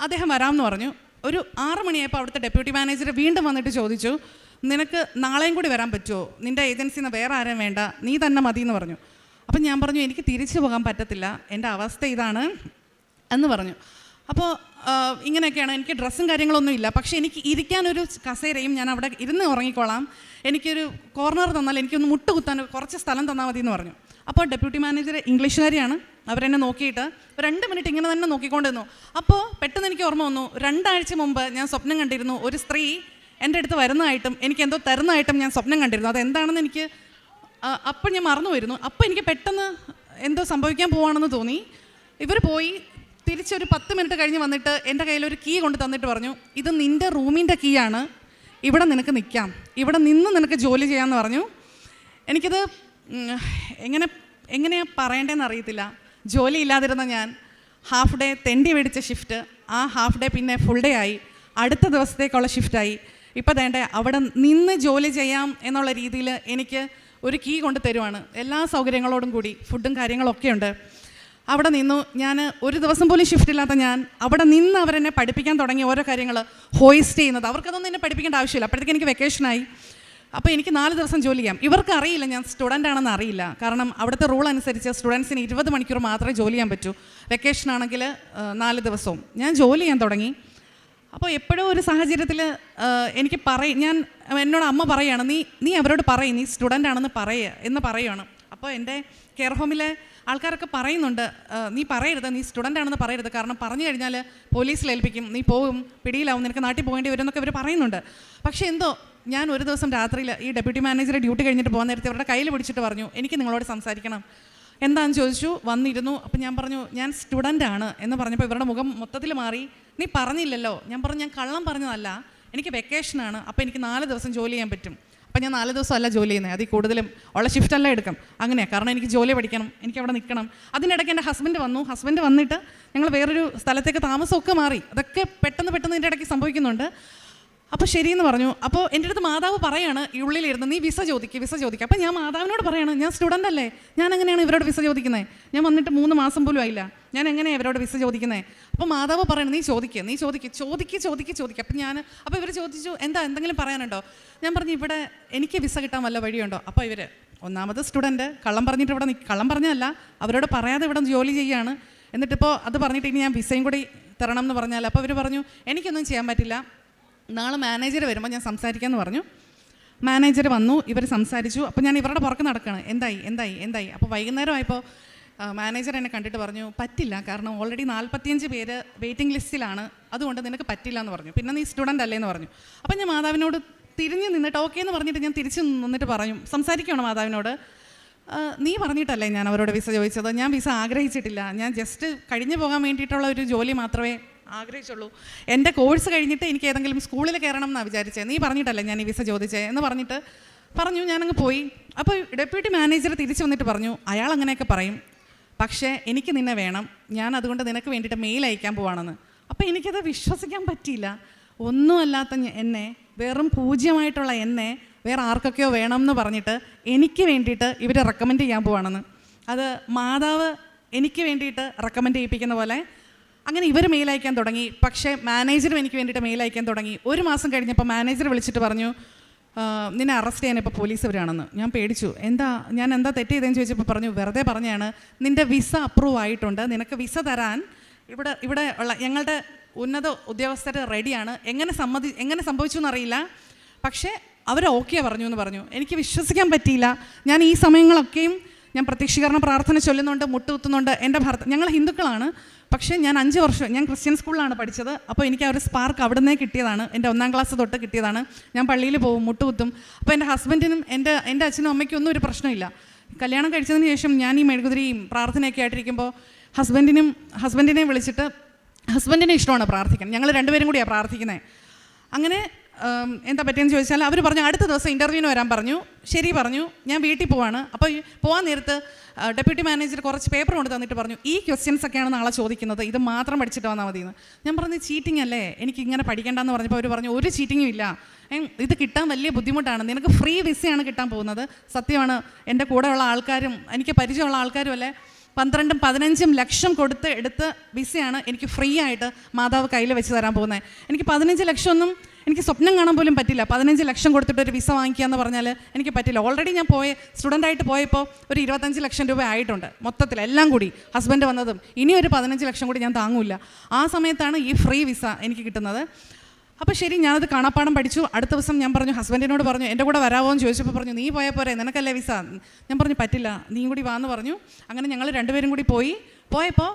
അദ്ദേഹം വരാമെന്ന് പറഞ്ഞു. ഒരു ആറ് മണിയായപ്പോൾ അവിടുത്തെ ഡെപ്യൂട്ടി മാനേജർ വീണ്ടും വന്നിട്ട് ചോദിച്ചു നിനക്ക് നാളെയും കൂടി വരാൻ പറ്റുമോ? നിന്റെ ഏജൻസിയിൽ നിന്ന് വേറെ ആരും വേണ്ട. നീ തന്നെ മതി എന്ന് പറഞ്ഞു. അപ്പം ഞാൻ പറഞ്ഞു എനിക്ക് തിരിച്ചു പോകാൻ പറ്റത്തില്ല. എന്റെ അവസ്ഥ ഇതാണ്. എന്ന് പറഞ്ഞു. അപ്പോൾ ഇങ്ങനെയൊക്കെയാണ്. എനിക്ക് ഡ്രസ്സും കാര്യങ്ങളൊന്നും ഇല്ല. പക്ഷേ എനിക്ക് ഇരിക്കാനൊരു കസേരയും ഞാൻ അവിടെ ഇരുന്ന് ഉറങ്ങിക്കോളാം. എനിക്കൊരു കോർണർ തന്നാൽ എനിക്കൊന്ന് മുട്ടുകുത്താൻ കുറച്ച് സ്ഥലം തന്നാൽ മതി എന്ന് പറഞ്ഞു. അപ്പോൾ ഡെപ്യൂട്ടി മാനേജർ ഇംഗ്ലീഷുകാരിയാണ്. അവരെന്നെ നോക്കിയിട്ട് രണ്ട് മിനിറ്റ് ഇങ്ങനെ തന്നെ നോക്കിക്കൊണ്ടിരുന്നു. അപ്പോൾ പെട്ടെന്ന് എനിക്ക് ഓർമ്മ വന്നു രണ്ടാഴ്ച മുമ്പ് ഞാൻ സ്വപ്നം കണ്ടിരുന്നു. ഒരു സ്ത്രീ എന്റെ അടുത്ത് വരുന്നതായിട്ടും എനിക്ക് എന്തോ തരുന്നതായിട്ടും ഞാൻ സ്വപ്നം കണ്ടിരുന്നു. അതെന്താണെന്ന് എനിക്ക് അപ്പം ഞാൻ മറന്നു വരുന്നു അപ്പം എനിക്ക് പെട്ടെന്ന് എന്തോ സംഭവിക്കാൻ പോവാണെന്ന് തോന്നി. ഇവർ പോയി തിരിച്ചൊരു പത്ത് മിനിറ്റ് കഴിഞ്ഞ് വന്നിട്ട് എന്റെ കയ്യിൽ ഒരു കീ കൊണ്ട് തന്നിട്ട് പറഞ്ഞു ഇത് നിന്റെ റൂമിന്റെ കീ ആണ്. ഇവിടെ നിനക്ക് നിൽക്കാം ഇവിടെ നിന്ന് നിനക്ക് ജോലി ചെയ്യാമെന്ന് പറഞ്ഞു. എനിക്കത് എങ്ങനെ എങ്ങനെയാണ് പറയേണ്ടതെന്ന് അറിയത്തില്ല. ജോലി ഇല്ലാതിരുന്ന ഞാൻ ഹാഫ് ഡേ തെണ്ടി മേടിച്ച ഷിഫ്റ്റ് ആ ഹാഫ് ഡേ പിന്നെ ഫുൾ ഡേ ആയി. അടുത്ത ദിവസത്തേക്കുള്ള ഷിഫ്റ്റായി ഇപ്പം വേണ്ട അവിടെ നിന്ന് ജോലി ചെയ്യാം എന്നുള്ള രീതിയിൽ എനിക്ക് ഒരു കീ കൊണ്ട് തരുവാണ്. എല്ലാ സൗകര്യങ്ങളോടും കൂടി ഫുഡും കാര്യങ്ങളൊക്കെ ഉണ്ട്. അവിടെ നിന്നു ഞാൻ ഒരു ദിവസം പോലും ഷിഫ്റ്റ് ഇല്ലാത്ത ഞാൻ അവിടെ നിന്ന് അവരെന്നെ പഠിപ്പിക്കാൻ തുടങ്ങി ഓരോ കാര്യങ്ങൾ ഹോയിസ്റ്റ് ചെയ്യുന്നത്. അവർക്കതൊന്നും എന്നെ പഠിപ്പിക്കേണ്ട ആവശ്യമില്ല. അപ്പോഴത്തേക്ക് എനിക്ക് വെക്കേഷനായി അപ്പോൾ എനിക്ക് നാല് ദിവസം ജോലി ചെയ്യാം. ഇവർക്ക് അറിയില്ല ഞാൻ സ്റ്റുഡന്റ് ആണെന്ന് അറിയില്ല. കാരണം അവിടുത്തെ റൂൾ അനുസരിച്ച് സ്റ്റുഡൻസിന് ഇരുപത് മണിക്കൂർ മാത്രമേ ജോലി ചെയ്യാൻ പറ്റൂ. വെക്കേഷൻ ആണെങ്കിൽ നാല് ദിവസവും. ഞാൻ ജോലി ചെയ്യാൻ തുടങ്ങി. അപ്പോൾ എപ്പോഴും ഒരു സാഹചര്യത്തിൽ എനിക്ക് പറയും ഞാൻ എന്നോട് അമ്മ പറയുകയാണ് നീ നീ അവരോട് പറയും നീ സ്റ്റുഡന്റ് ആണെന്ന് പറയുക എന്ന് പറയുകയാണ് അപ്പോൾ എന്റെ കെയർ ഹോമിലെ ആൾക്കാരൊക്കെ പറയുന്നുണ്ട് നീ പറയരുത് നീ സ്റ്റുഡന്റ് ആണെന്ന് പറയരുത്. കാരണം പറഞ്ഞു കഴിഞ്ഞാൽ പോലീസിൽ ഏൽപ്പിക്കും നീ പോകും പിടിയിലാവും നിനക്ക് നാട്ടിൽ പോകേണ്ടി വരും എന്നൊക്കെ അവർ പറയുന്നുണ്ട്. പക്ഷേ എന്തോ ഞാൻ ഒരു ദിവസം രാത്രിയിൽ ഈ ഡെപ്യൂട്ടി മാനേജറെ ഡ്യൂട്ടി കഴിഞ്ഞിട്ട് പോകാൻ നേരത്തെ അവരുടെ കയ്യിൽ പിടിച്ചിട്ട് പറഞ്ഞു എനിക്ക് നിങ്ങളോട് സംസാരിക്കണം. എന്താണെന്ന് ചോദിച്ചു? വന്നിരുന്നു. അപ്പം ഞാൻ പറഞ്ഞു ഞാൻ സ്റ്റുഡന്റ് ആണ്. എന്ന് പറഞ്ഞപ്പോൾ ഇവരുടെ മുഖം മൊത്തത്തിൽ മാറി നീ പറഞ്ഞില്ലല്ലോ. ഞാൻ പറഞ്ഞു ഞാൻ കള്ളം പറഞ്ഞതല്ല. എനിക്ക് വെക്കേഷനാണ് അപ്പോൾ എനിക്ക് നാല് ദിവസം ജോലി ചെയ്യാൻ പറ്റും. അപ്പം ഞാൻ നാല് ദിവസമല്ല ജോലി ചെയ്യുന്നത് അതിൽ കൂടുതലും ഉള്ള ഷിഫ്റ്റല്ല എടുക്കും. അങ്ങനെയാണ് കാരണം എനിക്ക് ജോലി പഠിക്കണം. എനിക്ക് അവിടെ നിൽക്കണം. അതിനിടയ്ക്ക് എന്റെ ഹസ്ബൻഡ് വന്നു. ഹസ്ബൻഡ് വന്നിട്ട് ഞങ്ങൾ വേറൊരു സ്ഥലത്തേക്ക് താമസമൊക്കെ മാറി. അതൊക്കെ പെട്ടെന്ന് പെട്ടെന്ന് ഇതിന്റെ ഇടയ്ക്ക് സംഭവിക്കുന്നുണ്ട്. അപ്പോൾ ശരിയെന്ന് പറഞ്ഞു. അപ്പോൾ എന്റെ അടുത്ത് മാതാവ് പറയാണ് ഈ ഉള്ളിലിരുന്ന് നീ വിസ ചോദിക്കുക വിസ ചോദിക്കുക അപ്പോൾ ഞാൻ മാതാവിനോട് പറയാണ് ഞാൻ സ്റ്റുഡന്റ് അല്ലേ? ഞാൻ എങ്ങനെയാണ് ഇവരോട് വിസ ചോദിക്കുന്നത് ഞാൻ വന്നിട്ട് മൂന്ന് മാസം പോലും ആയില്ല. ഞാൻ എങ്ങനെയാണ് ഇവരോട് വിസ ചോദിക്കുന്നത് അപ്പോൾ മാതാവ് പറയണം നീ ചോദിക്കുക നീ ചോദിക്കുക ചോദിക്കുക ചോദിക്കുക ചോദിക്കുക അപ്പം ഞാൻ അപ്പോൾ ഇവർ ചോദിച്ചു എന്താ എന്തെങ്കിലും പറയാനുണ്ടോ? ഞാൻ പറഞ്ഞു ഇവിടെ എനിക്ക് വിസ കിട്ടാൻ വല്ല വഴിയുണ്ടോ? അപ്പോൾ ഇവർ ഒന്നാമത് സ്റ്റുഡന്റ് കള്ളം പറഞ്ഞിട്ട് ഇവിടെ കള്ളം പറഞ്ഞല്ല അവരോട് പറയാതെ ഇവിടെ ജോലി ചെയ്യുകയാണ് എന്നിട്ടിപ്പോൾ അത് പറഞ്ഞിട്ട് ഇനി ഞാൻ വിസയും കൂടി തരണം എന്ന് പറഞ്ഞാൽ അപ്പോൾ അവർ പറഞ്ഞു എനിക്കൊന്നും ചെയ്യാൻ പറ്റില്ല. നാളെ മാനേജർ വരുമ്പോൾ ഞാൻ സംസാരിക്കാമെന്ന് പറഞ്ഞു. മാനേജർ വന്നു ഇവർ സംസാരിച്ചു. അപ്പോൾ ഞാൻ ഇവരുടെ പുറത്ത് നടക്കുകയാണ് എന്തായി എന്തായി എന്തായി? അപ്പോൾ വൈകുന്നേരം ആയപ്പോൾ മാനേജർ എന്നെ കണ്ടിട്ട് പറഞ്ഞു പറ്റില്ല കാരണം ഓൾറെഡി നാൽപ്പത്തിയഞ്ച് പേര് വെയിറ്റിംഗ് ലിസ്റ്റിലാണ് അതുകൊണ്ട് നിനക്ക് പറ്റില്ല എന്ന് പറഞ്ഞു. പിന്നെ നീ സ്റ്റുഡന്റ് അല്ലേ എന്ന് പറഞ്ഞു. അപ്പം ഞാൻ മാതാവിനോട് തിരിഞ്ഞ് നിന്നിട്ട് ഓക്കെ എന്ന് പറഞ്ഞിട്ട് ഞാൻ തിരിച്ച് നിന്നിട്ട് പറഞ്ഞു സംസാരിക്കുകയാണ് മാതാവിനോട്? നീ പറഞ്ഞിട്ടല്ലേ ഞാൻ അവരോട് വിസ ചോദിച്ചത്? ഞാൻ വിസ ആഗ്രഹിച്ചിട്ടില്ല. ഞാൻ ജസ്റ്റ് കഴിഞ്ഞു പോകാൻ വേണ്ടിയിട്ടുള്ള ഒരു ജോലി മാത്രമേ ആഗ്രഹിച്ചുള്ളൂ. എന്റെ കോഴ്സ് കഴിഞ്ഞിട്ട് എനിക്ക് ഏതെങ്കിലും സ്കൂളിൽ കയറണം എന്നാണ് വിചാരിച്ചത് നീ പറഞ്ഞിട്ടല്ലേ ഞാൻ ഈ വിസ ചോദിച്ചേ എന്ന് പറഞ്ഞിട്ട് പറഞ്ഞു ഞാനങ്ങ് പോയി. അപ്പോൾ ഡെപ്യൂട്ടി മാനേജർ തിരിച്ചു വന്നിട്ട് പറഞ്ഞു അയാൾ അങ്ങനെയൊക്കെ പറയും. പക്ഷേ എനിക്ക് നിന്നെ വേണം. ഞാൻ അതുകൊണ്ട് നിനക്ക് വേണ്ടിയിട്ട് മെയിൽ അയക്കാൻ പോവാണെന്ന്. അപ്പോൾ എനിക്കത് വിശ്വസിക്കാൻ പറ്റിയില്ല. ഒന്നുമല്ലാത്ത എന്നെ വെറും പൂജ്യമായിട്ടുള്ള എന്നെ വേറെ ആർക്കൊക്കെയോ വേണം എന്ന് പറഞ്ഞിട്ട് എനിക്ക് വേണ്ടിയിട്ട് ഇവർ റെക്കമെൻഡ് ചെയ്യാൻ പോവാണെന്ന്. അത് മാതാവ് എനിക്ക് വേണ്ടിയിട്ട് റെക്കമെൻഡ് ചെയ്യിപ്പിക്കുന്ന പോലെ അങ്ങനെ ഇവർ മെയിൽ അയക്കാൻ തുടങ്ങി. പക്ഷേ മാനേജറും എനിക്ക് വേണ്ടിയിട്ട് മെയിൽ അയക്കാൻ തുടങ്ങി. ഒരു മാസം കഴിഞ്ഞപ്പോൾ മാനേജർ വിളിച്ചിട്ട് പറഞ്ഞു നിന്നെ അറസ്റ്റ് ചെയ്യാൻ ഇപ്പോൾ പോലീസ് വരികയാണെന്ന്. ഞാൻ പേടിച്ചു. എന്താ ഞാൻ എന്താ തെറ്റ് ചെയ്തതെന്ന് ചോദിച്ചപ്പോൾ പറഞ്ഞു വെറുതെ പറഞ്ഞാണ് നിന്റെ വിസ അപ്രൂവ് ആയിട്ടുണ്ട്. നിനക്ക് വിസ തരാൻ ഇവിടെ ഇവിടെ ഉള്ള ഞങ്ങളുടെ ഉന്നത ഉദ്യോഗസ്ഥർ റെഡിയാണ് എങ്ങനെ സമ്മതി എങ്ങനെ സംഭവിച്ചു എന്നറിയില്ല. പക്ഷേ അവർ ഓക്കെ പറഞ്ഞു എന്ന് പറഞ്ഞു. എനിക്ക് വിശ്വസിക്കാൻ പറ്റിയില്ല. ഞാൻ ഈ സമയങ്ങളൊക്കെയും ഞാൻ പ്രത്യക്ഷീകരണ പ്രാർത്ഥന ചൊല്ലുന്നുണ്ട് മുട്ടുകുത്തുന്നുണ്ട്. എന്റെ ഭർത്ത ഞങ്ങൾ ഹിന്ദുക്കളാണ്. പക്ഷേ ഞാൻ അഞ്ച് വർഷം ഞാൻ ക്രിസ്ത്യൻ സ്കൂളിലാണ് പഠിച്ചത്. അപ്പോൾ എനിക്ക് ആ ഒരു സ്പാർക്ക് അവിടെ നിന്നേ കിട്ടിയതാണ്. എന്റെ ഒന്നാം ക്ലാസ് തൊട്ട് കിട്ടിയതാണ്. ഞാൻ പള്ളിയിൽ പോകും മുട്ടുകുത്തും. അപ്പോൾ എന്റെ ഹസ്ബൻഡിനും എന്റെ എന്റെ അച്ഛനും അമ്മയ്ക്കും ഒന്നും ഒരു പ്രശ്നമില്ല. കല്യാണം കഴിച്ചതിന് ശേഷം ഞാൻ ഈ മെഴുകുതിരിയും പ്രാർത്ഥനയൊക്കെ ആയിട്ടിരിക്കുമ്പോൾ ഹസ്ബൻഡിനും ഹസ്ബൻഡിനെ വിളിച്ചിട്ട് ഹസ്ബൻഡിനെ ഇഷ്ടമാണ് പ്രാർത്ഥിക്കാൻ. ഞങ്ങൾ രണ്ടുപേരും കൂടിയാണ് പ്രാർത്ഥിക്കുന്നത് അങ്ങനെ എന്താ പറ്റിയെന്ന് ചോദിച്ചാൽ അവർ പറഞ്ഞു അടുത്ത ദിവസം ഇന്റർവ്യൂവിന് വരാൻ പറഞ്ഞു. ശരി പറഞ്ഞു. ഞാൻ വീട്ടിൽ പോവാണ്. അപ്പോൾ പോകാൻ നേരത്ത് ഡെപ്യൂട്ടി മാനേജർ കുറച്ച് പേപ്പർ കൊണ്ട് തന്നിട്ട് പറഞ്ഞു ഈ ക്വസ്റ്റ്യൻസ് ഒക്കെയാണ് നാളെ ചോദിക്കുന്നത്. ഇത് മാത്രം പഠിച്ചിട്ട് വന്നാൽ മതി എന്ന് ഞാൻ പറഞ്ഞു ചീറ്റിംഗ് അല്ലേ? എനിക്ക് ഇങ്ങനെ പഠിക്കേണ്ടെന്ന് പറഞ്ഞപ്പോൾ അവർ പറഞ്ഞു ഒരു ചീറ്റിങ്ങും ഇല്ല. ഇത് കിട്ടാൻ വലിയ ബുദ്ധിമുട്ടാണ്. നിനക്ക് ഫ്രീ വിസയാണ് കിട്ടാൻ പോകുന്നത്. സത്യമാണ് എന്റെ കൂടെയുള്ള ആൾക്കാരും എനിക്ക് പരിചയമുള്ള ആൾക്കാരും അല്ലേ? പന്ത്രണ്ടും പതിനഞ്ചും ലക്ഷം കൊടുത്ത് എടുത്ത് വിസയാണ് എനിക്ക് ഫ്രീ ആയിട്ട് മാതാവ് കയ്യിൽ വെച്ച് തരാൻ പോകുന്നത് എനിക്ക് പതിനഞ്ച് ലക്ഷം ഒന്നും എനിക്ക് സ്വപ്നം കാണാൻ പോലും പറ്റില്ല. പതിനഞ്ച് ലക്ഷം കൊടുത്തിട്ട് ഒരു വിസ വാങ്ങിക്കുക എന്ന് പറഞ്ഞാൽ എനിക്ക് പറ്റില്ല. ഓൾറെഡി ഞാൻ പോയ സ്റ്റുഡന്റ് ആയിട്ട് പോയപ്പോൾ ഒരു ഇരുപത്തഞ്ച് ലക്ഷം രൂപ ആയിട്ടുണ്ട്. മൊത്തത്തിൽ എല്ലാം കൂടി. ഹസ്ബൻഡ് വന്നതും. ഇനി ഒരു പതിനഞ്ച് ലക്ഷം കൂടി ഞാൻ താങ്ങൂല ആ സമയത്താണ് ഈ ഫ്രീ വിസ എനിക്ക് കിട്ടുന്നത്. അപ്പോൾ ശരി ഞാനത് കാണാപ്പാടം പഠിച്ചു. അടുത്ത ദിവസം ഞാൻ പറഞ്ഞു ഹസ്ബൻഡിനോട് പറഞ്ഞു എന്റെ കൂടെ വരാമോ എന്ന് ചോദിച്ചപ്പോൾ പറഞ്ഞു നീ പോയാൽ പോരെ നിനക്കല്ലേ വിസ? ഞാൻ പറഞ്ഞു പറ്റില്ല നീയും കൂടി വാന്ന് പറഞ്ഞു. അങ്ങനെ ഞങ്ങൾ രണ്ടുപേരും കൂടി പോയി. പോയപ്പോൾ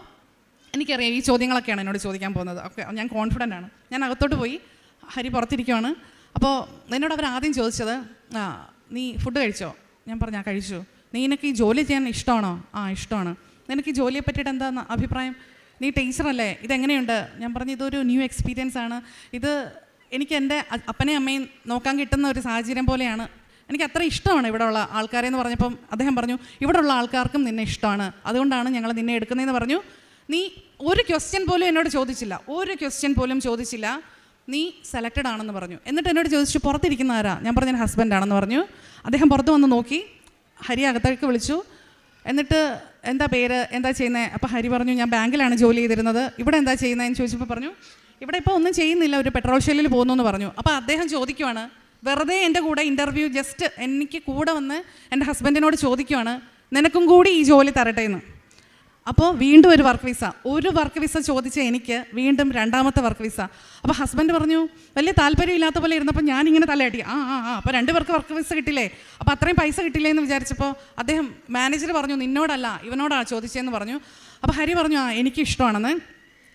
എനിക്കറിയാം ഈ ചോദ്യങ്ങളൊക്കെയാണ് എന്നോട് ചോദിക്കാൻ പോകുന്നത്. ഓക്കെ ഞാൻ കോൺഫിഡന്റ് ആണ്. ഞാൻ അകത്തോട്ട് പോയി. ഹരി പുറത്തിരിക്കുവാണ്. അപ്പോൾ എന്നോട് അവർ ആദ്യം ചോദിച്ചത് ആ നീ ഫുഡ് കഴിച്ചോ? ഞാൻ പറഞ്ഞു ആ കഴിച്ചു. നീ നിനക്ക് ഈ ജോലി ചെയ്യാൻ ഇഷ്ടമാണോ? ആ ഇഷ്ടമാണ്. നിനക്ക് ഈ ജോലിയെ പറ്റിയിട്ട് എന്താ അഭിപ്രായം? നീ ടീച്ചറല്ലേ ഇതെങ്ങനെയുണ്ട്? ഞാൻ പറഞ്ഞു ഇതൊരു ന്യൂ എക്സ്പീരിയൻസ് ആണ്. ഇത് എനിക്ക് എന്റെ അപ്പനെയും അമ്മയും നോക്കാൻ കിട്ടുന്ന ഒരു സാഹചര്യം പോലെയാണ്. എനിക്ക് അത്ര ഇഷ്ടമാണ് ഇവിടെ ഉള്ള ആൾക്കാരെ എന്ന് പറഞ്ഞപ്പം അദ്ദേഹം പറഞ്ഞു ഇവിടെ ഉള്ള ആൾക്കാർക്കും നിന്നെ ഇഷ്ടമാണ്. അതുകൊണ്ടാണ് ഞങ്ങൾ നിന്നെ എടുക്കുന്നതെന്ന് പറഞ്ഞു. നീ ഒരു ക്വസ്റ്റ്യൻ പോലും എന്നോട് ചോദിച്ചില്ല. ഒരു ക്വസ്റ്റ്യൻ പോലും ചോദിച്ചില്ല. നീ സെലക്റ്റഡ് ആണെന്ന് പറഞ്ഞു. എന്നിട്ട് എന്നോട് ചോദിച്ചു പുറത്തിരിക്കുന്ന ആരാ? ഞാൻ പറഞ്ഞ ഹസ്ബൻഡ് ആണെന്ന് പറഞ്ഞു. അദ്ദേഹം പുറത്ത് വന്ന് നോക്കി ഹരി അകത്തേക്ക് വിളിച്ചു. എന്നിട്ട് എന്താ പേര്? എന്താ ചെയ്യുന്നത് അപ്പോൾ ഹരി പറഞ്ഞു ഞാൻ ബാങ്കിലാണ് ജോലി ചെയ്തിരുന്നത്. ഇവിടെ എന്താ ചെയ്യുന്നതെന്ന് ചോദിച്ചപ്പോൾ പറഞ്ഞു ഇവിടെ ഇപ്പോൾ ഒന്നും ചെയ്യുന്നില്ല. ഒരു പെട്രോൾ ഷെല്ലിൽ പോകുന്നു എന്ന് പറഞ്ഞു. അപ്പോൾ അദ്ദേഹം ചോദിക്കുവാണ് വെറുതെ എന്റെ കൂടെ ഇന്റർവ്യൂ ജസ്റ്റ് എനിക്ക് കൂടെ വന്ന് എന്റെ ഹസ്ബൻഡിനോട് ചോദിക്കുവാണ് നിനക്കും കൂടി ഈ ജോലി തരട്ടെ എന്ന്? അപ്പോൾ വീണ്ടും ഒരു വർക്ക് വിസ ഒരു വർക്ക് വിസ ചോദിച്ച എനിക്ക് വീണ്ടും രണ്ടാമത്തെ വർക്ക് വിസ അപ്പോൾ ഹസ്ബൻഡ് പറഞ്ഞു വലിയ താല്പര്യമില്ലാത്ത പോലെ ഇരുന്നപ്പോൾ ഞാൻ ഇങ്ങനെ തലയാട്ടി. ആ ആ ആ അപ്പോൾ രണ്ട് പേർക്ക് വർക്ക് വിസ കിട്ടില്ലേ? അപ്പോൾ അത്രയും പൈസ കിട്ടില്ലേ എന്ന് വിചാരിച്ചപ്പോൾ അദ്ദേഹം മാനേജർ പറഞ്ഞു നിന്നോടല്ല ഇവനോടാണ് ചോദിച്ചതെന്ന് പറഞ്ഞു. അപ്പോൾ ഹരി പറഞ്ഞു ആ എനിക്ക് ഇഷ്ടമാണെന്ന്.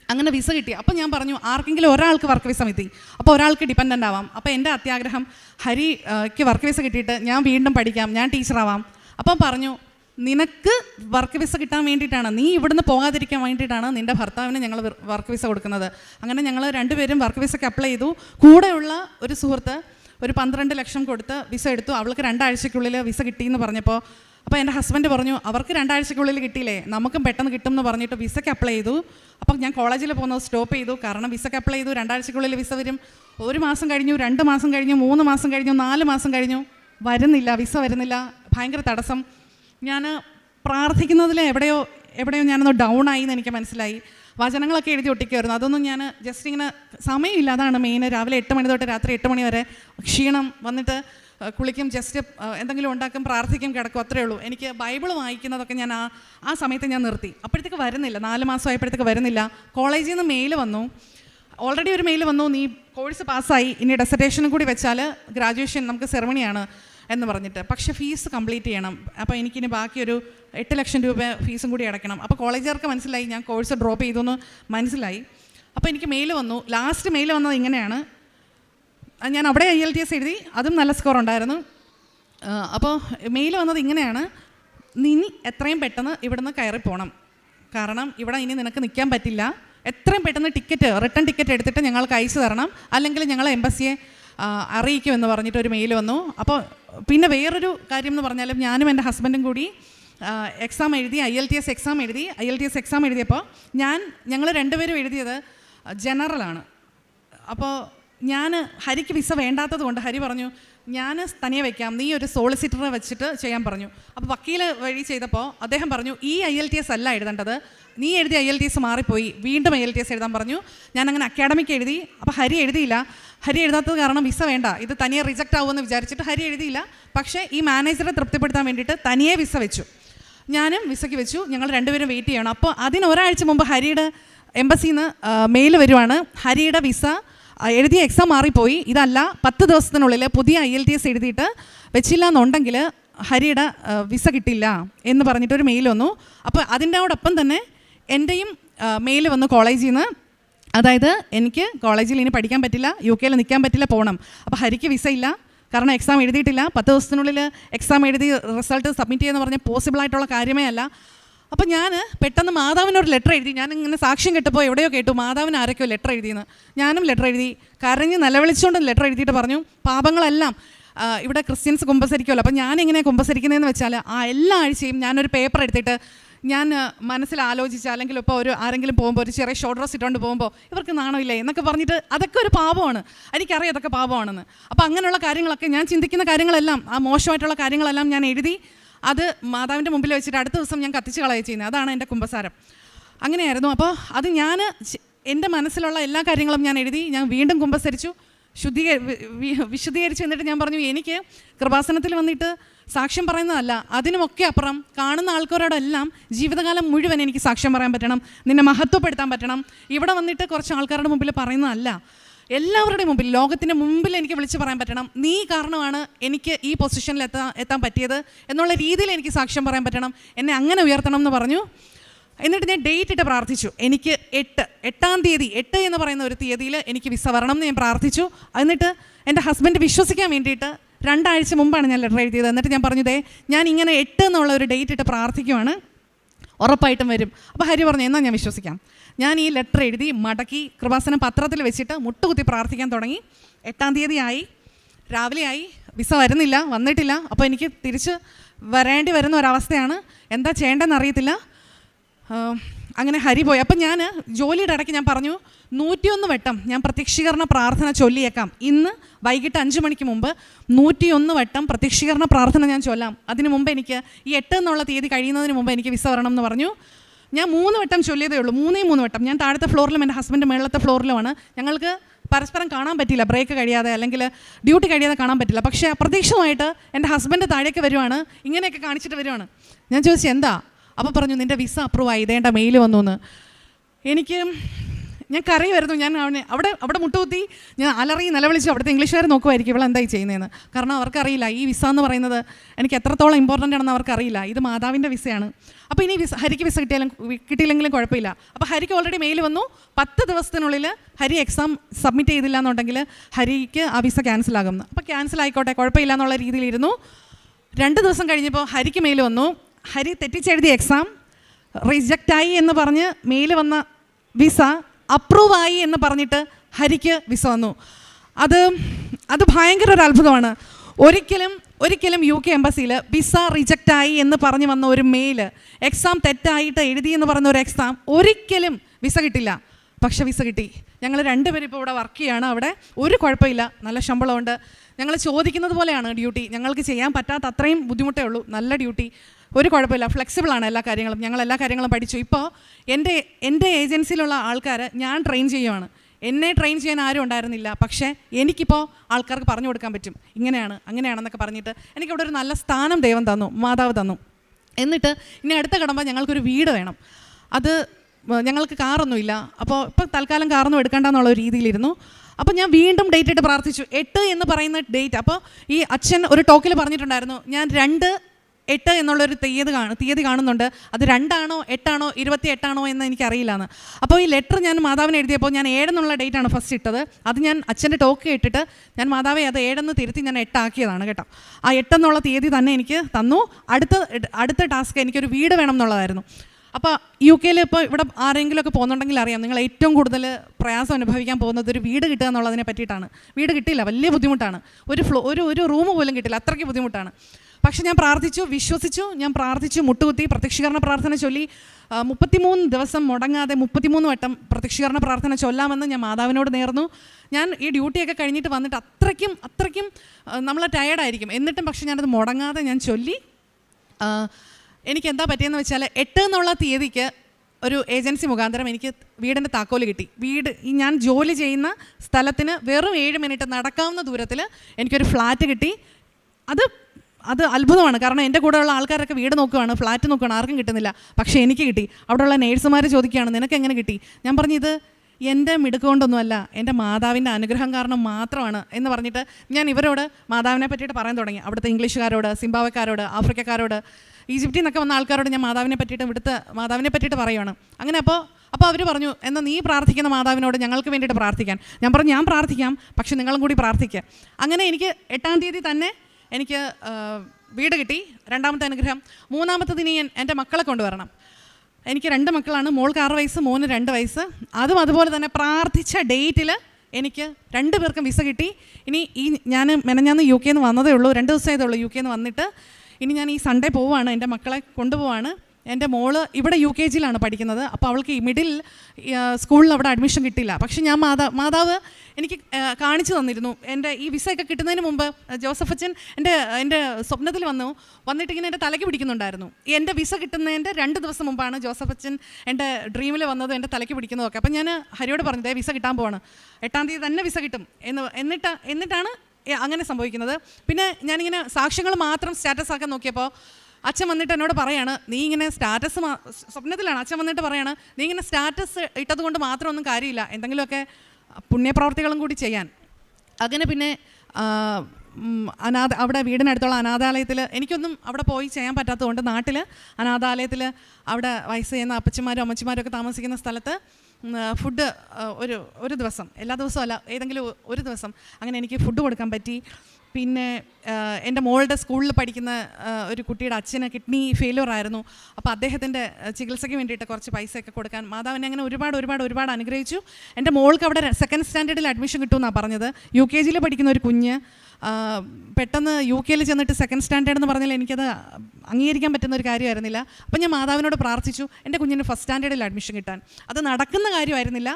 അങ്ങനെ വിസ കിട്ടി. അപ്പോൾ ഞാൻ പറഞ്ഞു ആർക്കെങ്കിലും ഒരാൾക്ക് വർക്ക് വിസ മതി. അപ്പോൾ ഒരാൾക്ക് ഡിപ്പെൻഡന്റ് ആവാം. അപ്പോൾ എന്റെ അത്യാഗ്രഹം ഹരിക്ക് വർക്ക് വിസ കിട്ടിയിട്ട് ഞാൻ വീണ്ടും പഠിക്കാം ഞാൻ ടീച്ചറാവാം അപ്പം പറഞ്ഞു നിനക്ക് വർക്ക് വിസ കിട്ടാൻ വേണ്ടിയിട്ടാണ്. നീ ഇവിടുന്ന് പോകാതിരിക്കാൻ വേണ്ടിയിട്ടാണ് നിന്റെ ഭർത്താവിന് ഞങ്ങൾ വർക്ക് വിസ കൊടുക്കുന്നത്. അങ്ങനെ ഞങ്ങൾ രണ്ടുപേരും വർക്ക് വിസയ്ക്ക് അപ്ലൈ ചെയ്തു. കൂടെയുള്ള ഒരു സുഹൃത്ത് ഒരു പന്ത്രണ്ട് ലക്ഷം കൊടുത്ത് വിസ എടുത്തു. അവൾക്ക് രണ്ടാഴ്ചയ്ക്കുള്ളിൽ വിസ കിട്ടി എന്ന് പറഞ്ഞപ്പോൾ അപ്പോൾ എന്റെ ഹസ്ബൻഡ് പറഞ്ഞു അവർക്ക് രണ്ടാഴ്ചയ്ക്കുള്ളിൽ കിട്ടിയില്ലേ? നമുക്കും പെട്ടെന്ന് കിട്ടും എന്ന് പറഞ്ഞിട്ട് വിസയ്ക്ക് അപ്ലൈ ചെയ്തു. അപ്പം ഞാൻ കോളേജിൽ പോകുന്നത് സ്റ്റോപ്പ് ചെയ്തു. കാരണം വിസയ്ക്ക് അപ്ലൈ ചെയ്തു. രണ്ടാഴ്ചയ്ക്കുള്ളിൽ വിസ വരും. ഒരു മാസം കഴിഞ്ഞു രണ്ട് മാസം കഴിഞ്ഞു മൂന്ന് മാസം കഴിഞ്ഞു നാല് മാസം കഴിഞ്ഞു. വരുന്നില്ല വിസ വരുന്നില്ല. ഭയങ്കര തടസ്സം. ഞാൻ പ്രാർത്ഥിക്കുന്നതിൽ എവിടെയോ എവിടെയോ ഞാനൊന്ന് ഡൗൺ ആയി എന്ന് എനിക്ക് മനസ്സിലായി. വചനങ്ങളൊക്കെ എഴുതി ഒട്ടിക്കുമായിരുന്നു അതൊന്നും ഞാൻ ജസ്റ്റ് ഇങ്ങനെ സമയമില്ല. അതാണ് മെയിൻ രാവിലെ എട്ട് മണി തൊട്ട് രാത്രി എട്ട് മണി വരെ ക്ഷീണം വന്നിട്ട് കുളിക്കും ജസ്റ്റ് എന്തെങ്കിലും ഉണ്ടാക്കും പ്രാർത്ഥിക്കും കിടക്കും അത്രേ ഉള്ളൂ. എനിക്ക് ബൈബിൾ വായിക്കുന്നതൊക്കെ ഞാൻ ആ ആ സമയത്ത് ഞാൻ നിർത്തി. അപ്പോഴത്തേക്ക് വരുന്നില്ല. നാല് മാസം ആയപ്പോഴത്തേക്ക് വരുന്നില്ല. കോളേജിൽ നിന്ന് മെയിൽ വന്നു. ഓൾറെഡി ഒരു മെയിൽ വന്നു. നീ കോഴ്സ് പാസ്സായി ഇനി ഡെസർട്ടേഷനും കൂടി വെച്ചാൽ ഗ്രാജുവേഷൻ നമുക്ക് സെറമണിയാണ് എന്ന് പറഞ്ഞിട്ട്. പക്ഷേ ഫീസ് കംപ്ലീറ്റ് ചെയ്യണം. അപ്പോൾ എനിക്കിനി ബാക്കിയൊരു എട്ട് ലക്ഷം രൂപ ഫീസും കൂടി അടയ്ക്കണം. അപ്പോൾ കോളേജുകാർക്ക് മനസ്സിലായി ഞാൻ കോഴ്സ് ഡ്രോപ്പ് ചെയ്തു എന്ന് മനസ്സിലായി. അപ്പോൾ എനിക്ക് മെയിൽ വന്നു. ലാസ്റ്റ് മെയിൽ വന്നത് ഇങ്ങനെയാണ്. ഞാൻ അവിടെ ഐ എൽ ടി എസ് എഴുതി അതും നല്ല സ്കോർ ഉണ്ടായിരുന്നു. അപ്പോൾ മെയിൽ വന്നത് ഇങ്ങനെയാണ്. നീ എത്രയും പെട്ടെന്ന് ഇവിടുന്ന് കയറി പോകണം കാരണം ഇവിടെ ഇനി നിനക്ക് നിൽക്കാൻ പറ്റില്ല. എത്രയും പെട്ടെന്ന് ടിക്കറ്റ് റിട്ടേൺ ടിക്കറ്റ് എടുത്തിട്ട് ഞങ്ങൾക്ക് അയച്ചു തരണം. അല്ലെങ്കിൽ ഞങ്ങൾ എംബസിയെ അറിയിക്കുമെന്ന് പറഞ്ഞിട്ട് ഒരു മെയിൽ വന്നു. അപ്പോൾ പിന്നെ വേറൊരു കാര്യം എന്ന് പറഞ്ഞാലും ഞാനും എന്റെ ഹസ്ബൻഡും കൂടി എക്സാം എഴുതി I L T S exam എഴുതി I L T S exam എഴുതിയപ്പോൾ ഞാൻ ഞങ്ങൾ രണ്ടുപേരും എഴുതിയത് ജനറലാണ് അപ്പോൾ ഞാൻ ഹരിക്ക് വിസ വേണ്ടാത്തത് കൊണ്ട് ഹരി പറഞ്ഞു ഞാൻ തനിയെ വെക്കാം. നീ ഒരു സോളിസിറ്ററെ വെച്ചിട്ട് ചെയ്യാൻ പറഞ്ഞു. അപ്പോൾ വക്കീൽ വഴി ചെയ്തപ്പോൾ അദ്ദേഹം പറഞ്ഞു ഈ ഐ എൽ ടി എസ് അല്ല എഴുതേണ്ടത്. നീ എഴുതിയ ഐ എൽ ടി എസ് മാറിപ്പോയി. വീണ്ടും ഐ എൽ ടി എസ് എഴുതാൻ പറഞ്ഞു. ഞാൻ അങ്ങനെ അക്കാഡമിക് എഴുതി. അപ്പോൾ ഹരി എഴുതിയില്ല. ഹരി എഴുതാത്തത് കാരണം വിസ വേണ്ട. ഇത് തനിയെ റിജക്റ്റ് ആവുമെന്ന് വിചാരിച്ചിട്ട് ഹരി എഴുതിയില്ല. പക്ഷേ ഈ മാനേജറെ തൃപ്തിപ്പെടുത്താൻ വേണ്ടിയിട്ട് തനിയെ വിസ വെച്ചു. ഞാനും വിസയ്ക്ക് വെച്ചു. ഞങ്ങൾ രണ്ടുപേരും വെയിറ്റ് ചെയ്യണം. അപ്പോൾ അതിന് ഒരാഴ്ച മുമ്പ് ഹരിയുടെ എംബസിയിൽ നിന്ന് മെയിൽ വരുവാണ്. ഹരിയുടെ വിസ എഴുതിയ എക്സാം മാറിപ്പോയി. ഇതല്ല പത്ത് ദിവസത്തിനുള്ളിൽ പുതിയ ഐ എൽ ടി എസ് എഴുതിയിട്ട് വെച്ചില്ല എന്നുണ്ടെങ്കിൽ ഹരിയുടെ വിസ കിട്ടില്ല എന്ന് പറഞ്ഞിട്ടൊരു മെയിൽ വന്നു. അപ്പോൾ അതിന്റെയോടൊപ്പം തന്നെ എന്റെയും മെയിൽ വന്നു കോളേജിൽ നിന്ന് അതായത് എനിക്ക് കോളേജിൽ ഇനി പഠിക്കാൻ പറ്റില്ല യു കെയിൽ നിൽക്കാൻ പറ്റില്ല പോകണം അപ്പോൾ ഹരിക്ക് വിസ ഇല്ല. കാരണം എക്സാം എഴുതിയിട്ടില്ല. പത്ത് ദിവസത്തിനുള്ളിൽ എക്സാം എഴുതി റിസൾട്ട് സബ്മിറ്റ് ചെയ്യുന്ന പറഞ്ഞാൽ പോസിബിൾ ആയിട്ടുള്ള കാര്യമേ അല്ല. അപ്പോൾ ഞാൻ പെട്ടെന്ന് മാതാവിനോട് ലെറ്റർ എഴുതി. ഞാൻ ഇങ്ങനെ സാക്ഷ്യം കെട്ടപ്പോൾ എവിടെയോ കേട്ടു മാതാവിന് ആരൊക്കെയോ ലെറ്റർ എഴുതിയെന്ന്. ഞാനും ലെറ്റർ എഴുതി. കരഞ്ഞ് നിലവിളിച്ചുകൊണ്ട് ലെറ്റർ എഴുതിയിട്ട് പറഞ്ഞു പാപങ്ങളെല്ലാം ഇവിടെ ക്രിസ്ത്യൻസ് കുമ്പസരിക്കുമല്ലോ അപ്പം ഞാൻ എങ്ങനെ കുമ്പസരിക്കുന്നതെന്ന് വെച്ചാൽ ആ എല്ലാ ആഴ്ചയും ഞാനൊരു പേപ്പർ എടുത്തിട്ട് ഞാൻ മനസ്സിൽ ആലോചിച്ച് അല്ലെങ്കിൽ ഇപ്പോൾ ഒരു ആരെങ്കിലും പോകുമ്പോൾ ഒരു ചെറിയ ഷോർട്ട് ഡ്രസ് ഇട്ടുകൊണ്ട് പോകുമ്പോൾ ഇവർക്ക് നാണമില്ലേ? എന്നൊക്കെ പറഞ്ഞിട്ട് അതൊക്കെ ഒരു പാപമാണ്. എനിക്കറിയാം അതൊക്കെ പാപമാണെന്ന്. അപ്പോൾ അങ്ങനെയുള്ള കാര്യങ്ങളൊക്കെ ഞാൻ ചിന്തിക്കുന്ന കാര്യങ്ങളെല്ലാം ആ മോശമായിട്ടുള്ള കാര്യങ്ങളെല്ലാം ഞാൻ എഴുതി അത് മാതാവിന്റെ മുമ്പിൽ വെച്ചിട്ട് അടുത്ത ദിവസം ഞാൻ കത്തിച്ച് കളയുക ചെയ്യുന്നത്. അതാണ് എന്റെ കുമ്പസാരം അങ്ങനെയായിരുന്നു. അപ്പോൾ അത് ഞാൻ എന്റെ മനസ്സിലുള്ള എല്ലാ കാര്യങ്ങളും ഞാൻ എഴുതി ഞാൻ വീണ്ടും കുമ്പസരിച്ചു ശുദ്ധീക വി- വി- എന്നിട്ട് ഞാൻ പറഞ്ഞു എനിക്ക് കൃപാസനത്തിൽ വന്നിട്ട് സാക്ഷ്യം പറയുന്നതല്ല അതിനുമൊക്കെ അപ്പുറം കാണുന്ന ആൾക്കാരോടെല്ലാം ജീവിതകാലം മുഴുവൻ എനിക്ക് സാക്ഷ്യം പറയാൻ പറ്റണം നിന്നെ മഹത്വപ്പെടുത്താൻ പറ്റണം. ഇവിടെ വന്നിട്ട് കുറച്ച് ആൾക്കാരുടെ മുമ്പിൽ പറയുന്നതല്ല. എല്ലാവരുടെയും മുമ്പിൽ ലോകത്തിന്റെ മുമ്പിൽ എനിക്ക് വിളിച്ച് പറയാൻ പറ്റണം. നീ കാരണമാണ് എനിക്ക് ഈ പൊസിഷനിൽ എത്താൻ എത്താൻ പറ്റിയത് എന്നുള്ള രീതിയിൽ എനിക്ക് സാക്ഷ്യം പറയാൻ പറ്റണം. എന്നെ അങ്ങനെ ഉയർത്തണം എന്ന് പറഞ്ഞു. എന്നിട്ട് ഞാൻ ഡേറ്റ് ഇട്ട് പ്രാർത്ഥിച്ചു. എനിക്ക് എട്ട് എട്ടാം തീയതി എട്ട് എന്ന് പറയുന്ന ഒരു തീയതിയിൽ എനിക്ക് വിസ വരണം എന്ന് ഞാൻ പ്രാർത്ഥിച്ചു. എന്നിട്ട് എന്റെ ഹസ്ബൻഡ് വിശ്വസിക്കാൻ വേണ്ടിയിട്ട് രണ്ടാഴ്ച മുമ്പാണ് ഞാൻ ലെറ്റർ എഴുതിയത്. എന്നിട്ട് ഞാൻ പറഞ്ഞു ദേ ഞാൻ ഇങ്ങനെ എട്ട് എന്നുള്ള ഒരു ഡേറ്റ് ഇട്ട് പ്രാർത്ഥിക്കുവാണ്. ഉറപ്പായിട്ടും വരും. അപ്പോൾ ഹരി പറഞ്ഞു എന്നാൽ ഞാൻ വിശ്വസിക്കാം. ഞാൻ ഈ ലെറ്റർ എഴുതി മടക്കി കൃപാസനം പത്രത്തിൽ വെച്ചിട്ട് മുട്ടുകുത്തി പ്രാർത്ഥിക്കാൻ തുടങ്ങി. എട്ടാം തീയതി ആയി രാവിലെ ആയി വിസ വരുന്നില്ല വന്നിട്ടില്ല. അപ്പോൾ എനിക്ക് തിരിച്ച് വരേണ്ടി വരുന്ന ഒരവസ്ഥയാണ്. എന്താ ചെയ്യേണ്ടതെന്ന് അറിയത്തില്ല. അങ്ങനെ ഹരി പോയി. അപ്പം ഞാൻ ജോലിയുടെ ഇടയ്ക്ക് ഞാൻ പറഞ്ഞു നൂറ്റിയൊന്ന് വട്ടം ഞാൻ പ്രത്യക്ഷീകരണ പ്രാർത്ഥന ചൊല്ലിയേക്കാം. ഇന്ന് വൈകിട്ട് അഞ്ച് മണിക്ക് മുമ്പ് നൂറ്റിയൊന്ന് വട്ടം പ്രത്യക്ഷീകരണ പ്രാർത്ഥന ഞാൻ ചൊല്ലാം. അതിന് മുമ്പ് എനിക്ക് ഈ എട്ട് എന്നുള്ള തീയതി കഴിയുന്നതിന് മുമ്പ് എനിക്ക് വിസ വരണം എന്ന് പറഞ്ഞു. ഞാൻ മൂന്ന് വട്ടം ചൊല്ലിയതേ ഉള്ളൂ. മൂന്നേ മൂന്ന് വട്ടം. ഞാൻ താഴത്തെ ഫ്ലോറിലും എന്റെ ഹസ്ബൻഡ് മേളത്തെ ഫ്ലോറിലുമാണ്. ഞങ്ങൾക്ക് പരസ്പരം കാണാൻ പറ്റില്ല ബ്രേക്ക് കഴിയാതെ അല്ലെങ്കിൽ ഡ്യൂട്ടി കഴിയാതെ കാണാൻ പറ്റില്ല പക്ഷേ അപ്രതീക്ഷിതമായിട്ട് എന്റെ ഹസ്ബൻഡ് താഴേക്ക് വരുവാണ്. ഇങ്ങനെയൊക്കെ കാണിച്ചിട്ട് വരുവാണ്. ഞാൻ ചോദിച്ചു എന്താ? അപ്പോൾ പറഞ്ഞു നിന്റെ വിസ അപ്രൂവ് ആയി. ഇതേണ്ട മെയിൽ വന്നു എന്ന്. എനിക്ക് ഞാൻ കരയുമായിരുന്നു. ഞാൻ അവനെ അവിടെ അവിടെ മുട്ടുകുത്തി ഞാൻ അലറി നിലവിളിച്ച് അവിടുത്തെ ഇംഗ്ലീഷുകാർ നോക്കുമായിരിക്കും ഇവിടെ എന്തായി ചെയ്യുന്നതെന്ന് കാരണം അവർക്കറിയില്ല ഈ വിസ എന്ന് പറയുന്നത് എനിക്ക് എത്രത്തോളം ഇമ്പോർട്ടന്റ് ആണെന്ന് അവർക്കറിയില്ല. ഇത് മാതാവിന്റെ വിസയാണ്. അപ്പോൾ ഇനി വിസ ഹരിക്ക് വിസ കിട്ടിയാലും കിട്ടിയില്ലെങ്കിലും കുഴപ്പമില്ല. അപ്പോൾ ഹരിക്ക് ഓൾറെഡി മെയിൽ വന്നു. പത്ത് ദിവസത്തിനുള്ളിൽ ഹരി എക്സാം സബ്മിറ്റ് ചെയ്തില്ല എന്നുണ്ടെങ്കിൽ ഹരിക്ക് ആ വിസ ക്യാൻസൽ ആകും. അപ്പോൾ ക്യാൻസൽ ആയിക്കോട്ടെ കുഴപ്പമില്ല എന്നുള്ള രീതിയിലിരുന്നു. രണ്ട് ദിവസം കഴിഞ്ഞപ്പോൾ ഹരിക്ക് മെയിൽ വന്നു. ഹരി തെറ്റിച്ചെഴുതിയ എക്സാം റിജക്റ്റായി എന്ന് പറഞ്ഞ് മെയിൽ വന്ന വിസ അപ്രൂവ് ആയി എന്ന് പറഞ്ഞിട്ട് ഹരിക്ക് വിസ വന്നു. അത് അത് ഭയങ്കര ഒരു അത്ഭുതമാണ്. ഒരിക്കലും ഒരിക്കലും യു കെ എംബസിയിൽ വിസ റിജക്റ്റ് ആയി എന്ന് പറഞ്ഞു വന്ന ഒരു മെയിൽ എക്സാം തെറ്റായിട്ട് എഴുതി എന്ന് പറഞ്ഞ ഒരു എക്സാം ഒരിക്കലും വിസ കിട്ടില്ല. പക്ഷെ വിസ കിട്ടി. ഞങ്ങൾ രണ്ടുപേരും ഇപ്പോൾ ഇവിടെ വർക്ക് ചെയ്യാണ്. അവിടെ ഒരു കുഴപ്പമില്ല. നല്ല ശമ്പളമുണ്ട്. ഞങ്ങൾ ചോദിക്കുന്നത് പോലെയാണ് ഡ്യൂട്ടി ഞങ്ങൾക്ക് ചെയ്യാൻ പറ്റാത്ത അത്രയും ബുദ്ധിമുട്ടേ ഉള്ളൂ. നല്ല ഡ്യൂട്ടി ഒരു കുഴപ്പമില്ല. ഫ്ലെക്സിബിൾ ആണ് എല്ലാ കാര്യങ്ങളും. ഞങ്ങൾ എല്ലാ കാര്യങ്ങളും പഠിച്ചു. ഇപ്പോൾ എന്റെ എന്റെ ഏജൻസിയിലുള്ള ആൾക്കാർ ഞാൻ ട്രെയിൻ ചെയ്യുവാണ്. എന്നെ ട്രെയിൻ ചെയ്യാൻ ആരും ഉണ്ടായിരുന്നില്ല. പക്ഷേ എനിക്കിപ്പോൾ ആൾക്കാർക്ക് പറഞ്ഞു കൊടുക്കാൻ പറ്റും. ഇങ്ങനെയാണ് അങ്ങനെയാണെന്നൊക്കെ പറഞ്ഞിട്ട് എനിക്കിവിടെ ഒരു നല്ല സ്ഥാനം ദൈവം തന്നു മാതാവ് തന്നു. എന്നിട്ട് ഇനി അടുത്ത കടമ്പ ഞങ്ങൾക്കൊരു വീട് വേണം. അത് ഞങ്ങൾക്ക് കാറൊന്നുമില്ല. അപ്പോൾ ഇപ്പോൾ തൽക്കാലം കാറൊന്നും എടുക്കേണ്ടെന്നുള്ള രീതിയിലിരുന്നു. അപ്പോൾ ഞാൻ വീണ്ടും ഡേറ്റ് ഇട്ട് പ്രാർത്ഥിച്ചു. എട്ട് എന്ന് പറയുന്ന ഡേറ്റ് അപ്പോൾ ഈ അച്ഛൻ ഒരു ടോക്കിൽ പറഞ്ഞിട്ടുണ്ടായിരുന്നു. ഞാൻ രണ്ട് എട്ട് എന്നുള്ളൊരു തീയതി കാണും തീയതി കാണുന്നുണ്ട്. അത് രണ്ടാണോ എട്ടാണോ ഇരുപത്തി എട്ടാണോ എന്ന് എനിക്കറിയില്ലാന്ന്. അപ്പോൾ ഈ ലെറ്റർ ഞാൻ മാതാവിന് എഴുതിയപ്പോൾ ഞാൻ ഏഴെന്നുള്ള ഡേറ്റ് ആണ് ഫസ്റ്റ് ഇട്ടത്. അത് ഞാൻ അച്ഛന്റെ ടോക്ക് ഇട്ടിട്ട് ഞാൻ മാതാവെ അത് ഏഴെന്ന് തിരുത്തി ഞാൻ എട്ടാക്കിയതാണ് കേട്ടോ. ആ എട്ടെന്നുള്ള തീയതി തന്നെ എനിക്ക് തന്നു. അടുത്ത അടുത്ത ടാസ്ക് എനിക്കൊരു വീട് വേണം എന്നുള്ളതായിരുന്നു. അപ്പോൾ യു കെയിൽ ഇപ്പോൾ ഇവിടെ ആരെങ്കിലുമൊക്കെ പോകുന്നുണ്ടെങ്കിൽ അറിയാം. നിങ്ങൾ ഏറ്റവും കൂടുതൽ പ്രയാസം അനുഭവിക്കാൻ പോകുന്നത് ഒരു വീട് കിട്ടുക എന്നുള്ളതിനെ പറ്റിയിട്ടാണ്. വീട് കിട്ടിയില്ല. വലിയ ബുദ്ധിമുട്ടാണ്. ഒരു ഫ്ലോ ഒരു ഒരു റൂം പോലും കിട്ടില്ല അത്രയ്ക്ക് ബുദ്ധിമുട്ടാണ്. പക്ഷെ ഞാൻ പ്രാർത്ഥിച്ചു വിശ്വസിച്ചു ഞാൻ പ്രാർത്ഥിച്ചു മുട്ടുകുത്തി പ്രത്യക്ഷീകരണ പ്രാർത്ഥന ചൊല്ലി. മുപ്പത്തിമൂന്ന് ദിവസം മുടങ്ങാതെ മുപ്പത്തിമൂന്ന് വട്ടം പ്രത്യക്ഷീകരണ പ്രാർത്ഥന ചൊല്ലാമെന്ന് ഞാൻ മാതാവിനോട് നേർന്നു. ഞാൻ ഈ ഡ്യൂട്ടിയൊക്കെ കഴിഞ്ഞിട്ട് വന്നിട്ട് അത്രയ്ക്കും അത്രയ്ക്കും നമ്മൾ ടയേർഡായിരിക്കും എന്നിട്ടും പക്ഷെ ഞാനത് മുടങ്ങാതെ ഞാൻ ചൊല്ലി. എനിക്ക് എന്താ പറ്റിയെന്ന് വെച്ചാൽ എട്ട് എന്നുള്ള തീയതിക്ക് ഒരു ഏജൻസി മുഖാന്തരം എനിക്ക് വീടിന്റെ താക്കോൽ കിട്ടി. വീട് ഈ ഞാൻ ജോലി ചെയ്യുന്ന സ്ഥലത്തിന് വെറും ഏഴ് മിനിറ്റ് നടക്കാവുന്ന ദൂരത്തിൽ എനിക്കൊരു ഫ്ലാറ്റ് കിട്ടി. അത് അത് അത്ഭുതമാണ്. കാരണം എന്റെ കൂടെയുള്ള ആൾക്കാരൊക്കെ വീട് നോക്കുകയാണ് ഫ്ലാറ്റ് നോക്കുകയാണ് ആർക്കും കിട്ടുന്നില്ല. പക്ഷേ എനിക്ക് കിട്ടി. അവിടെയുള്ള നേഴ്സുമാർ ചോദിക്കുകയാണ് നിനക്ക് എങ്ങനെ കിട്ടി? ഞാൻ പറഞ്ഞു ഇത് എന്റെ മിടുക്കൊണ്ടൊന്നുമല്ല എന്റെ മാതാവിന്റെ അനുഗ്രഹം കാരണം മാത്രമാണ്. എന്ന് പറഞ്ഞിട്ട് ഞാൻ ഇവരോട് മാതാവിനെ പറ്റിയിട്ട് പറയാൻ തുടങ്ങി. അവിടുത്തെ ഇംഗ്ലീഷുകാരോട് സിംബാവക്കാരോട് ആഫ്രിക്കക്കാരോട് ഈജിപ്തിൽ നിന്നൊക്കെ വന്ന ആൾക്കാരോട് ഞാൻ മാതാവിനെ പറ്റിയിട്ട് ഇവിടുത്തെ മാതാവിനെ പറ്റിയിട്ട് പറയുവാണ്. അങ്ങനെ അപ്പോൾ അപ്പോൾ അവർ പറഞ്ഞു എന്നാൽ നീ പ്രാർത്ഥിക്കുന്ന മാതാവിനോട് ഞങ്ങൾക്ക് വേണ്ടിയിട്ട് പ്രാർത്ഥിക്കാൻ. ഞാൻ പറഞ്ഞു ഞാൻ പ്രാർത്ഥിക്കാം പക്ഷെ നിങ്ങളും കൂടി പ്രാർത്ഥിക്കുക അങ്ങനെ എനിക്ക് എട്ടാം തീയതി തന്നെ എനിക്ക് വീട് കിട്ടി. രണ്ടാമത്തെ അനുഗ്രഹം. മൂന്നാമത്തെ ഇനി എന്റെ മക്കളെ കൊണ്ടുവരണം. എനിക്ക് രണ്ട് മക്കളാണ്. മോൾക്ക് ആറ് വയസ്സ് മോന് രണ്ട് വയസ്സ്. അതും അതുപോലെ തന്നെ പ്രാർത്ഥിച്ച ഡേറ്റിൽ എനിക്ക് രണ്ട് പേർക്കും വിസ കിട്ടി. ഇനി ഈ ഞാൻ മെനഞ്ഞാന്ന് യു കെന്ന് വന്നതേ ഉള്ളൂ. രണ്ട് ദിവസമായതേ ഉള്ളൂ യു കെന്ന് വന്നിട്ട്. ഇനി ഞാൻ ഈ സൺഡേ പോവുകയാണ് എന്റെ മക്കളെ കൊണ്ടുപോവാണ്. എന്റെ മോൾ ഇവിടെ യു കെ ജിയിലാണ് പഠിക്കുന്നത്. അപ്പോൾ അവൾക്ക് മിഡിൽ സ്കൂളിൽ അവിടെ അഡ്മിഷൻ കിട്ടില്ല പക്ഷേ ഞാൻ മാതാ മാതാവ് എനിക്ക് കാണിച്ചു തന്നിരുന്നു. എന്റെ ഈ വിസ ഒക്കെ കിട്ടുന്നതിന് മുമ്പ് ജോസഫ് അച്ഛൻ എന്റെ എന്റെ സ്വപ്നത്തിൽ വന്നു. വന്നിട്ട് ഇങ്ങനെ എന്റെ തലയ്ക്ക് പിടിക്കുന്നുണ്ടായിരുന്നു. എന്റെ വിസ കിട്ടുന്നതിന്റെ രണ്ട് ദിവസം മുമ്പാണ് ജോസഫ് അച്ഛൻ എന്റെ ഡ്രീമിൽ വന്നതും എന്റെ തലയ്ക്ക് പിടിക്കുന്നതൊക്കെ. അപ്പം ഞാൻ ഹരിയോട് പറഞ്ഞത് വിസ കിട്ടാൻ പോവാണ്. എട്ടാം തീയതി തന്നെ വിസ കിട്ടും. എന്ന് എന്നിട്ട് എന്നിട്ടാണ് അങ്ങനെ സംഭവിക്കുന്നത്. പിന്നെ ഞാനിങ്ങനെ സാക്ഷ്യങ്ങൾ മാത്രം സ്റ്റാറ്റസ് ആക്കാൻ നോക്കിയപ്പോൾ അച്ഛൻ വന്നിട്ട് എന്നോട് പറയാണ് നീ ഇങ്ങനെ സ്റ്റാറ്റസ് സ്വപ്നത്തിലാണ്. അച്ഛൻ വന്നിട്ട് പറയാണ് നീ ഇങ്ങനെ സ്റ്റാറ്റസ് ഇട്ടത് കൊണ്ട് മാത്രമൊന്നും കാര്യമില്ല. എന്തെങ്കിലുമൊക്കെ പുണ്യപ്രവർത്തികളും കൂടി ചെയ്യാൻ. അങ്ങനെ പിന്നെ അനാഥ അവിടെ വീടിനടുത്തുള്ള അനാഥാലയത്തിൽ എനിക്കൊന്നും അവിടെ പോയി ചെയ്യാൻ പറ്റാത്തതുകൊണ്ട് നാട്ടിൽ അനാഥാലയത്തിൽ അവിടെ വയസ്സ് ചെയ്യുന്ന അപ്പച്ചന്മാരും അമ്മച്ചിമാരും ഒക്കെ താമസിക്കുന്ന സ്ഥലത്ത് ഫുഡ് ഒരു ഒരു ദിവസം എല്ലാ ദിവസവും അല്ല ഏതെങ്കിലും ഒരു ദിവസം അങ്ങനെ എനിക്ക് ഫുഡ് കൊടുക്കാൻ പറ്റി. പിന്നെ എന്റെ മോളുടെ സ്കൂളിൽ പഠിക്കുന്ന ഒരു കുട്ടിയുടെ അച്ഛന് കിഡ്നി ഫെയിലിയർ ആയിരുന്നു. അപ്പോൾ അദ്ദേഹത്തിന്റെ ചികിത്സയ്ക്ക് വേണ്ടിയിട്ട് കുറച്ച് പൈസയൊക്കെ കൊടുക്കാൻ മാതാവിനെ അങ്ങനെ ഒരുപാട് ഒരുപാട് ഒരുപാട് അനുഗ്രഹിച്ചു. എന്റെ മോൾക്ക് അവിടെ സെക്കൻഡ് സ്റ്റാൻഡേർഡിൽ അഡ്മിഷൻ കിട്ടുമെന്നാണ് പറഞ്ഞത്. യു കെ ജിയിൽ പഠിക്കുന്ന ഒരു കുഞ്ഞ് പെട്ടെന്ന് യു കെയിൽ ചെന്നിട്ട് സെക്കൻഡ് സ്റ്റാൻഡേർഡ് എന്ന് പറഞ്ഞാൽ എനിക്കത് അംഗീകരിക്കാൻ പറ്റുന്ന ഒരു കാര്യമായിരുന്നില്ല. അപ്പോൾ ഞാൻ മാതാവിനോട് പ്രാർത്ഥിച്ചു. എന്റെ കുഞ്ഞിന് ഫസ്റ്റ് സ്റ്റാൻഡേർഡിൽ അഡ്മിഷൻ കിട്ടാൻ. അത് നടക്കുന്ന കാര്യമായിരുന്നില്ല.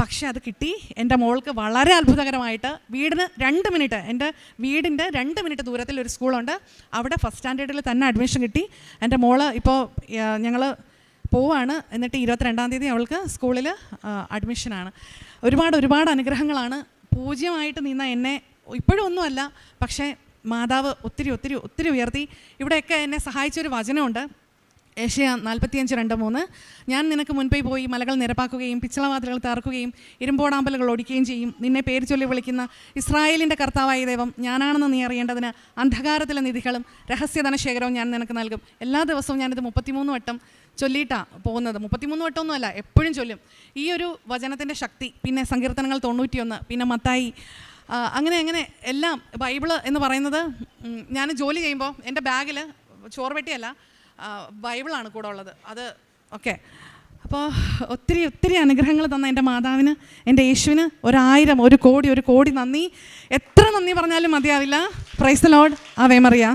പക്ഷേ അത് കിട്ടി. എന്റെ മോൾക്ക് വളരെ അത്ഭുതകരമായിട്ട് വീടിന് രണ്ട് മിനിറ്റ് എന്റെ വീടിന്റെ രണ്ട് മിനിറ്റ് ദൂരത്തിൽ ഒരു സ്കൂളുണ്ട്. അവിടെ ഫസ്റ്റ് സ്റ്റാൻഡേർഡിൽ തന്നെ അഡ്മിഷൻ കിട്ടി. എന്റെ മോൾ ഇപ്പോൾ ഞങ്ങൾ പോവാണ്. എന്നിട്ട് ഇരുപത്തിരണ്ടാം തീയതി അവൾക്ക് സ്കൂളിൽ അഡ്മിഷനാണ് ഒരുപാട് ഒരുപാട് അനുഗ്രഹങ്ങളാണ്. പൂജ്യമായിട്ട് നിന്ന എന്നെ ഇപ്പോഴും ഒന്നുമല്ല പക്ഷേ മാതാവ് ഒത്തിരി ഒത്തിരി ഒത്തിരി ഉയർത്തി. ഇവിടെയൊക്കെ എന്നെ സഹായിച്ചൊരു വചനമുണ്ട്. ഏഷ്യ നാൽപ്പത്തിയഞ്ച് രണ്ട് മൂന്ന്. ഞാൻ നിനക്ക് മുൻപേ പോയി മലകൾ നിരപ്പാക്കുകയും പിച്ചളവാതിലുകൾ തകർക്കുകയും ഇരുമ്പോടാമ്പലുകൾ ഓടിക്കുകയും ചെയ്യും. നിന്നെ പേര് ചൊല്ലി വിളിക്കുന്ന ഇസ്രായേലിന്റെ കർത്താവായ ദൈവം ഞാനാണെന്ന് നീ അറിയേണ്ടതിന് അന്ധകാരത്തിലെ നിധികളും രഹസ്യധനശേഖരവും ഞാൻ നിനക്ക് നൽകും. എല്ലാ ദിവസവും ഞാനിത് മുപ്പത്തിമൂന്ന് വട്ടം ചൊല്ലിയിട്ടാണ് പോകുന്നത്. മുപ്പത്തിമൂന്ന് വട്ടമൊന്നുമല്ല എപ്പോഴും ചൊല്ലും. ഈ ഒരു വചനത്തിന്റെ ശക്തി പിന്നെ സങ്കീർത്തനങ്ങൾ തൊണ്ണൂറ്റിയൊന്ന് പിന്നെ മത്തായി. അങ്ങനെ അങ്ങനെ എല്ലാം ബൈബിൾ എന്ന് പറയുന്നത് ഞാൻ ജോലി ചെയ്യുമ്പോൾ എന്റെ ബാഗിൽ ചോറുപെട്ടിയല്ല ആ, ബൈബിളാണ് കൂടെ ഉള്ളത്. അത് ഓക്കെ അപ്പോൾ ഒത്തിരി ഒത്തിരി അനുഗ്രഹങ്ങൾ തന്ന എന്റെ മാതാവിന് എന്റെ യേശുവിന് ഒരായിരം ഒരു കോടി ഒരു കോടി നന്ദി. എത്ര നന്ദി പറഞ്ഞാലും മതിയാവില്ല. പ്രൈസ് ലോഡ് ആ വേമറിയ